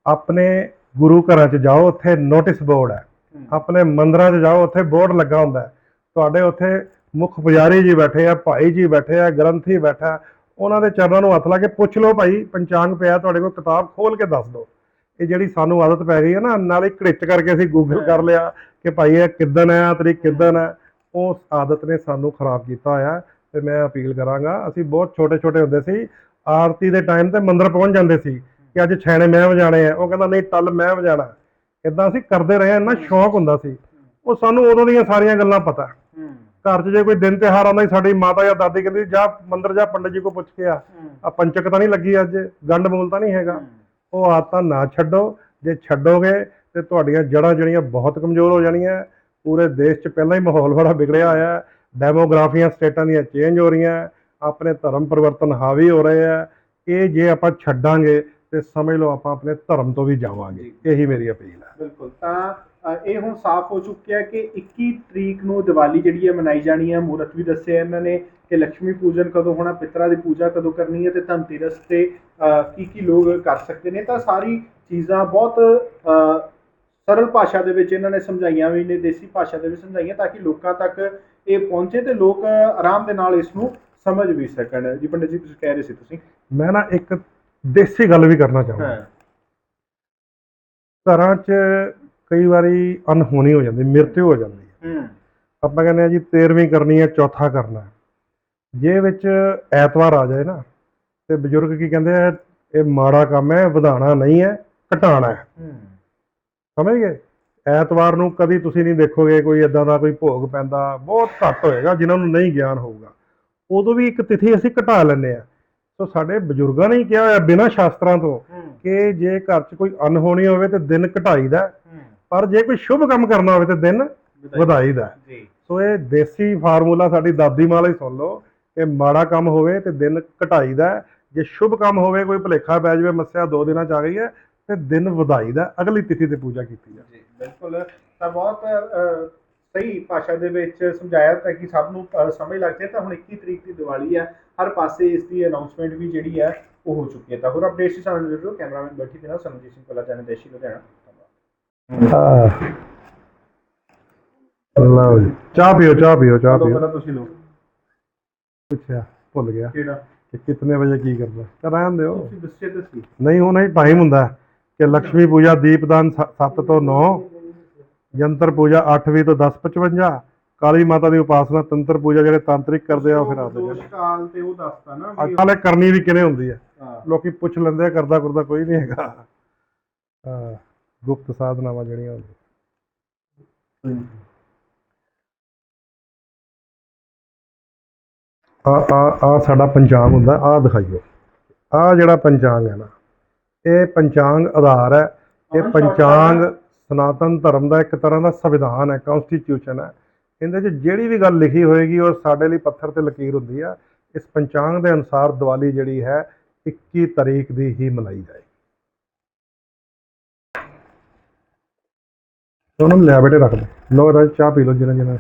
ਆਪਣੇ ਗੁਰੂ ਘਰਾਂ 'ਚ ਜਾਓ ਉੱਥੇ ਨੋਟਿਸ ਬੋਰਡ ਹੈ। ਆਪਣੇ ਮੰਦਰਾਂ 'ਚ ਜਾਓ ਉੱਥੇ ਬੋਰਡ ਲੱਗਾ ਹੁੰਦਾ ਹੈ। ਤੁਹਾਡੇ ਉੱਥੇ ਮੁੱਖ ਪੁਜਾਰੀ ਜੀ ਬੈਠੇ ਆ, ਭਾਈ ਜੀ ਬੈਠੇ ਆ, ਗ੍ਰੰਥੀ ਬੈਠਾ, ਉਹਨਾਂ ਦੇ ਚਰਨਾਂ ਨੂੰ ਹੱਥ ਲਾ ਕੇ ਪੁੱਛ ਲਓ ਭਾਈ ਪੰਚਾਂਗ ਪਿਆ ਤੁਹਾਡੇ ਕੋਲ ਕਿਤਾਬ, ਖੋਲ ਕੇ ਦੱਸ ਦਿਓ। ਇਹ ਜਿਹੜੀ ਸਾਨੂੰ ਆਦਤ ਪੈ ਗਈ ਹੈ ਨਾ, ਨਾਲੇ ਘੜਿੱਚ ਕਰਕੇ ਅਸੀਂ ਗੂਗਲ ਕਰ ਲਿਆ ਕਿ ਭਾਈ ਇਹ ਕਿੱਦਣ ਹੈ ਤਰੀਕ ਕਿੱਦਣ ਹੈ। ਉਸ ਆਦਤ ਨੇ ਸਾਨੂੰ ਖਰਾਬ ਕੀਤਾ ਹੋਇਆ ਹੈ ਤੇ ਮੈਂ ਅਪੀਲ ਕਰਾਂਗਾ, ਅਸੀਂ ਬਹੁਤ ਛੋਟੇ ਛੋਟੇ ਹੁੰਦੇ ਸੀ, ਆਰਤੀ ਦੇ ਟਾਈਮ ਤੇ ਮੰਦਰ ਪਹੁੰਚ ਜਾਂਦੇ ਸੀ ਕਿ ਅੱਜ ਛੈਣੇ ਮੈਂ ਵਜਾਣੇ ਆ। ਉਹ ਕਹਿੰਦਾ, ਨਹੀਂ, ਟੱਲ ਮੈਂ ਵਜਾਣਾ ਇਦਾਂ ਅਸੀਂ ਕਰਦੇ ਰਹੇ ਇੰਨਾ ਸ਼ੌਂਕ ਹੁੰਦਾ ਸੀ। ਉਹ ਸਾਨੂੰ ਉਦੋਂ ਦੀਆਂ ਸਾਰੀਆਂ ਗੱਲਾਂ ਪਤਾ। ਘਰ 'ਚ ਜੇ ਕੋਈ ਦਿਨ ਤਿਉਹਾਰ ਆਉਂਦਾ ਸੀ ਸਾਡੀ ਮਾਤਾ ਜਾਂ ਦਾਦੀ ਕਹਿੰਦੀ ਜਾ ਮੰਦਿਰ ਜਾ ਪੰਡਤ ਜੀ ਕੋ ਪੁੱਛ ਕੇ ਆ। ਆ ਪੰਚਕ ਤਾਂ ਨਹੀਂ ਲੱਗੀ ਅੱਜ ਗੰਡ ਮੂਲ ਤਾਂ ਨਹੀਂ ਹੈਗਾ। ਉਹ ਆਦਤਾਂ ਨਾ ਛੱਡੋ। ਜੇ ਛੱਡੋਗੇ ਤੇ ਤੁਹਾਡੀਆਂ ਜੜ੍ਹਾਂ ਜਿਹੜੀਆਂ ਬਹੁਤ ਕਮਜ਼ੋਰ ਹੋ ਜਾਣੀਆਂ। ਪੂਰੇ ਦੇਸ਼ 'ਚ ਪਹਿਲਾਂ ਹੀ ਮਾਹੌਲ ਬੜਾ ਵਿਗੜਿਆ ਹੋਇਆ ਹੈ। ਡੈਮੋਗ੍ਰਾਫੀਆਂ ਸਟੇਟਾਂ ਦੀਆਂ ਚੇਂਜ ਹੋ ਰਹੀਆਂ ਹੈ, ਆਪਣੇ ਧਰਮ ਪਰਿਵਰਤਨ ਹਾਵੀ ਹੋ ਰਹੇ ਆ ਇਹ ਜੇ ਆਪਾਂ ਛੱਡਾਂਗੇ ਤੇ ਸਮਝ ਲਓ ਆਪਾਂ ਆਪਣੇ ਧਰਮ ਤੋਂ ਵੀ ਜਾਵਾਂਗੇ। ਇਹੀ ਮੇਰੀ ਅਪੀਲ ਹੈ।
ਬਿਲਕੁਲ। ਤਾਂ ਇਹ ਹੁਣ ਸਾਫ਼ ਹੋ ਚੁੱਕਿਆ ਕਿ 21 ਤਰੀਕ ਨੂੰ ਦੀਵਾਲੀ ਜਿਹੜੀ ਹੈ ਮਨਾਈ ਜਾਣੀ ਹੈ। ਮੂਰਤ ਵੀ ਦੱਸਿਆ ਇਹਨਾਂ ਨੇ ਕਿ ਲక్ష్ਮੀ ਪੂਜਨ ਕਦੋਂ ਹੋਣਾ ਪਿਤਰਾਂ ਦੀ ਪੂਜਾ ਕਦੋਂ ਕਰਨੀ ਹੈ ਤੇ ਧਨਤੇਰਸ ਤੇ ਕੀ ਕੀ ਲੋਕ ਕਰ ਸਕਦੇ ਨੇ। ਤਾਂ ਸਾਰੀ ਚੀਜ਼ਾਂ ਬਹੁਤ ਸਰਲ ਭਾਸ਼ਾ ਦੇ ਵਿੱਚ ਇਹਨਾਂ ਨੇ ਸਮਝਾਈਆਂ ਵੀ ਨੇ ਦੇਸੀ ਭਾਸ਼ਾ ਦੇ ਵਿੱਚ ਸਮਝਾਈਆਂ ਤਾਂ ਕਿ ਲੋਕਾਂ ਤੱਕ ਇਹ ਪਹੁੰਚੇ ਤੇ ਲੋਕ ਆਰਾਮ ਦੇ ਨਾਲ ਇਸ ਨੂੰ ਸਮਝ ਵੀ ਸਕਣ। ਜੀ ਪੰਡਿਤ ਜੀ ਤੁਸੀਂ ਕਹਿ ਰਹੇ ਸੀ ਤੁਸੀਂ?
ਮੈਂ ਨਾ ਇੱਕ ਦੇਸੀ ਗੱਲ ਵੀ ਕਰਨਾ ਚਾਹੁੰਦਾ। ਘਰਾਂ 'ਚ ਕਈ ਵਾਰੀ ਅਨਹੋਣੀ ਹੋ ਜਾਂਦੀ ਮ੍ਰਿਤੂ ਹੋ ਜਾਂਦੀ ਹੈ। ਆਪਾਂ ਕਹਿੰਦੇ ਆ ਜੀ 13ਵੀਂ ਕਰਨੀ ਹੈ ਚੌਥਾ ਕਰਨਾ। ਜੇ ਵਿੱਚ ਐਤਵਾਰ ਆ ਜਾਏ ਨਾ ਤੇ ਬਜ਼ੁਰਗ ਕੀ ਕਹਿੰਦੇ ਆ ਇਹ ਮਾੜਾ ਕੰਮ ਹੈ ਵਧਾਣਾ ਨਹੀਂ ਹੈ ਘਟਾਣਾ ਹੈ। ਸਮਝ ਗਏ? ਐਤਵਾਰ ਨੂੰ ਕਦੀ ਤੁਸੀਂ ਨਹੀਂ ਦੇਖੋਗੇ ਕੋਈ ਇਦਾਂ ਦਾ ਕੋਈ ਭੋਗ ਪੈਂਦਾ ਬਹੁਤ ਘੱਟ ਹੋਏਗਾ ਜਿਨ੍ਹਾਂ ਨੂੰ ਨਹੀਂ ਗਿਆਨ ਹੋਊਗਾ। ਉਦੋਂ ਵੀ ਇੱਕ ਤਿਥੀ ਅਸੀਂ ਘਟਾ ਲੈਂਦੇ ਆ ਸੋ ਸਾਡੇ ਬਜ਼ੁਰਗਾਂ ਨੇ ਹੀ ਕਿਹਾ ਹੋਇਆ ਬਿਨਾਂ ਸ਼ਾਸਤਰਾਂ ਤੋਂ ਕਿ ਜੇ ਘਰ 'ਚ ਕੋਈ ਅਨਹੋਣੀ ਹੋਵੇ ਤੇ ਦਿਨ ਘਟਾਈਦਾ। ਪਰ ਜੇ ਕੋਈ ਸ਼ੁਭ ਕੰਮ ਕਰਨਾ ਹੋਵੇ ਤੇ ਦਿਨ ਵਧਾਈਦਾ।
ਜੀ।
ਸੋ ਇਹ ਦੇਸੀ ਫਾਰਮੂਲਾ ਸਾਡੀ ਦਾਦੀ ਮਾਂ ਲਈ ਸੁਣ ਲਓ। ਕਿ ਮਾੜਾ ਕੰਮ ਹੋਵੇ ਤੇ ਦਿਨ ਘਟਾਈਦਾ ਹੈ। ਜੇ ਸ਼ੁਭ ਕੰਮ ਹੋਵੇ ਕੋਈ ਭੁਲੇਖਾ ਪੈ ਜਾਵੇ ਮੱਸਿਆ ਦੋ ਦਿਨਾਂ ਚ ਆ ਗਈ ਹੈ ਤੇ ਦਿਨ ਵਧਾਈਦਾ ਹੈ, ਅਗਲੀ ਤਿਥੀ ਤੇ ਪੂਜਾ ਕੀਤੀ ਜਾਵੇ।
ਜੀ ਬਿਲਕੁਲ। ਤਾਂ ਬਹੁਤ ਸਹੀ ਭਾਸ਼ਾ ਦੇ ਵਿੱਚ ਸਮਝਾਇਆ ਤਾਂ ਕਿ ਸਭ ਨੂੰ ਸਮਝ ਲੱਗ ਜਾਏ। ਤਾਂ ਹੁਣ 21 ਤਰੀਕ ਦੀ ਦੀਵਾਲੀ ਹੈ। ਹਰ ਪਾਸੇ ਇਸ ਦੀ ਅਨਾਉਂਸਮੈਂਟ ਵੀ ਜਿਹੜੀ ਹੈ ਉਹ ਹੋ ਚੁੱਕੀ ਹੈ। ਤਾਂ ਹੋਰ ਅਪਡੇਟਸ ਸਾਨੂੰ ਜ਼ਰੂਰ ਕੈਮਰਾਮੈਨ ਬੈਠੀ ਦੇ ਨਾਲ ਸਮਝੀ ਸਿੰਘ ਕੋਲਾ ਜਾਣੇ ਦੇਸ਼ੀ ਲੁਧਿਆਣਾ।
ਲਓ ਜੀ। ਚਾਹ ਪੀਓ ਚਾਹ ਪੀਓ ਚਾਹ ਪੀਓ।
ਪਹਿਲਾਂ ਤੁਸੀਂ ਲੋਕ
ਪੁੱਛਿਆ ਭੁੱਲ ਗਿਆ
ਕਿਹੜਾ?
ਕਿ ਕਿਤਨੇ ਵਜੇ ਕੀ ਕਰਨਾ। ਤਾਂ ਰਹਿਣ ਦਿਓ।
ਤੁਸੀਂ ਦੱਸੇ ਤਾਂ ਸੀ।
ਨਹੀਂ ਹੁਣ ਇਹ ਟਾਈਮ ਹੁੰਦਾ ਹੈ ਕਿ ਲక్ష్ਮੀ ਪੂਜਾ ਦੀਪਦਾਨ 7 ਤੋਂ 9 ਯੰਤਰ ਪੂਜਾ 8ਵੀਂ ਤੋਂ 10:55 ਕਾਲੀ ਮਾਤਾ ਦੀ ਉਪਾਸਨਾ ਤੰਤਰ ਪੂਜਾ ਜਿਹੜੇ ਤਾਂਤਰਿਕ ਕਰਦੇ ਆ ਉਹ ਫਿਰ ਆਉਂਦੇ
ਦੋਸ਼ ਕਾਲ ਤੇ ਉਹ ਦੱਸਦਾ ਨਾ ਵੀ
ਅੱਖਾਂ ਕਰਨੀ ਵੀ ਕਿਵੇਂ ਹੁੰਦੀ ਹੈ।
ਹਾਂ।
ਲੋਕੀ ਪੁੱਛ ਲੈਂਦੇ ਆ ਕਰਦਾ ਕਰਦਾ ਕੋਈ ਨਹੀਂ ਹੈਗਾ। ਹਾਂ। ਗੁਪਤ ਸਾਧਨਾਵਾਂ ਜਿਹੜੀਆਂ ਹੁੰਦੀਆਂ। ਆ ਆ ਆ ਸਾਡਾ ਪੰਚਾਂਗ ਹੁੰਦਾ ਆ ਦਿਖਾਈਓ। ਆ ਜਿਹੜਾ ਪੰਚਾਂਗ ਹੈ ਨਾ ਇਹ ਪੰਚਾਂਗ ਆਧਾਰ ਹੈ। ਇਹ ਪੰਚਾਂਗ ਸਨਾਤਨ ਧਰਮ ਦਾ ਇੱਕ ਤਰ੍ਹਾਂ ਦਾ ਸੰਵਿਧਾਨ ਹੈ ਕਨਸਟੀਟਿਊਸ਼ਨ ਹੈ। ਇਹਦੇ 'ਚ ਜਿਹੜੀ ਵੀ ਗੱਲ ਲਿਖੀ ਹੋਏਗੀ ਉਹ ਸਾਡੇ ਲਈ ਪੱਥਰ ਤੇ ਲਕੀਰ ਹੁੰਦੀ ਆ। ਇਸ ਪੰਚਾਂਗ ਦੇ ਅਨੁਸਾਰ ਦੀਵਾਲੀ ਜਿਹੜੀ ਹੈ 21 ਤਰੀਕ ਦੀ ਹੀ ਮਨਾਈ ਜਾਏ ਉਹਨੂੰ ਲੈ ਬੇਟੇ ਰੱਖ ਦੇ। ਲੋ ਰਾਜ ਚਾਹ ਪੀ ਲਓ ਜਿਹਨਾਂ ਜਿਹਨਾਂ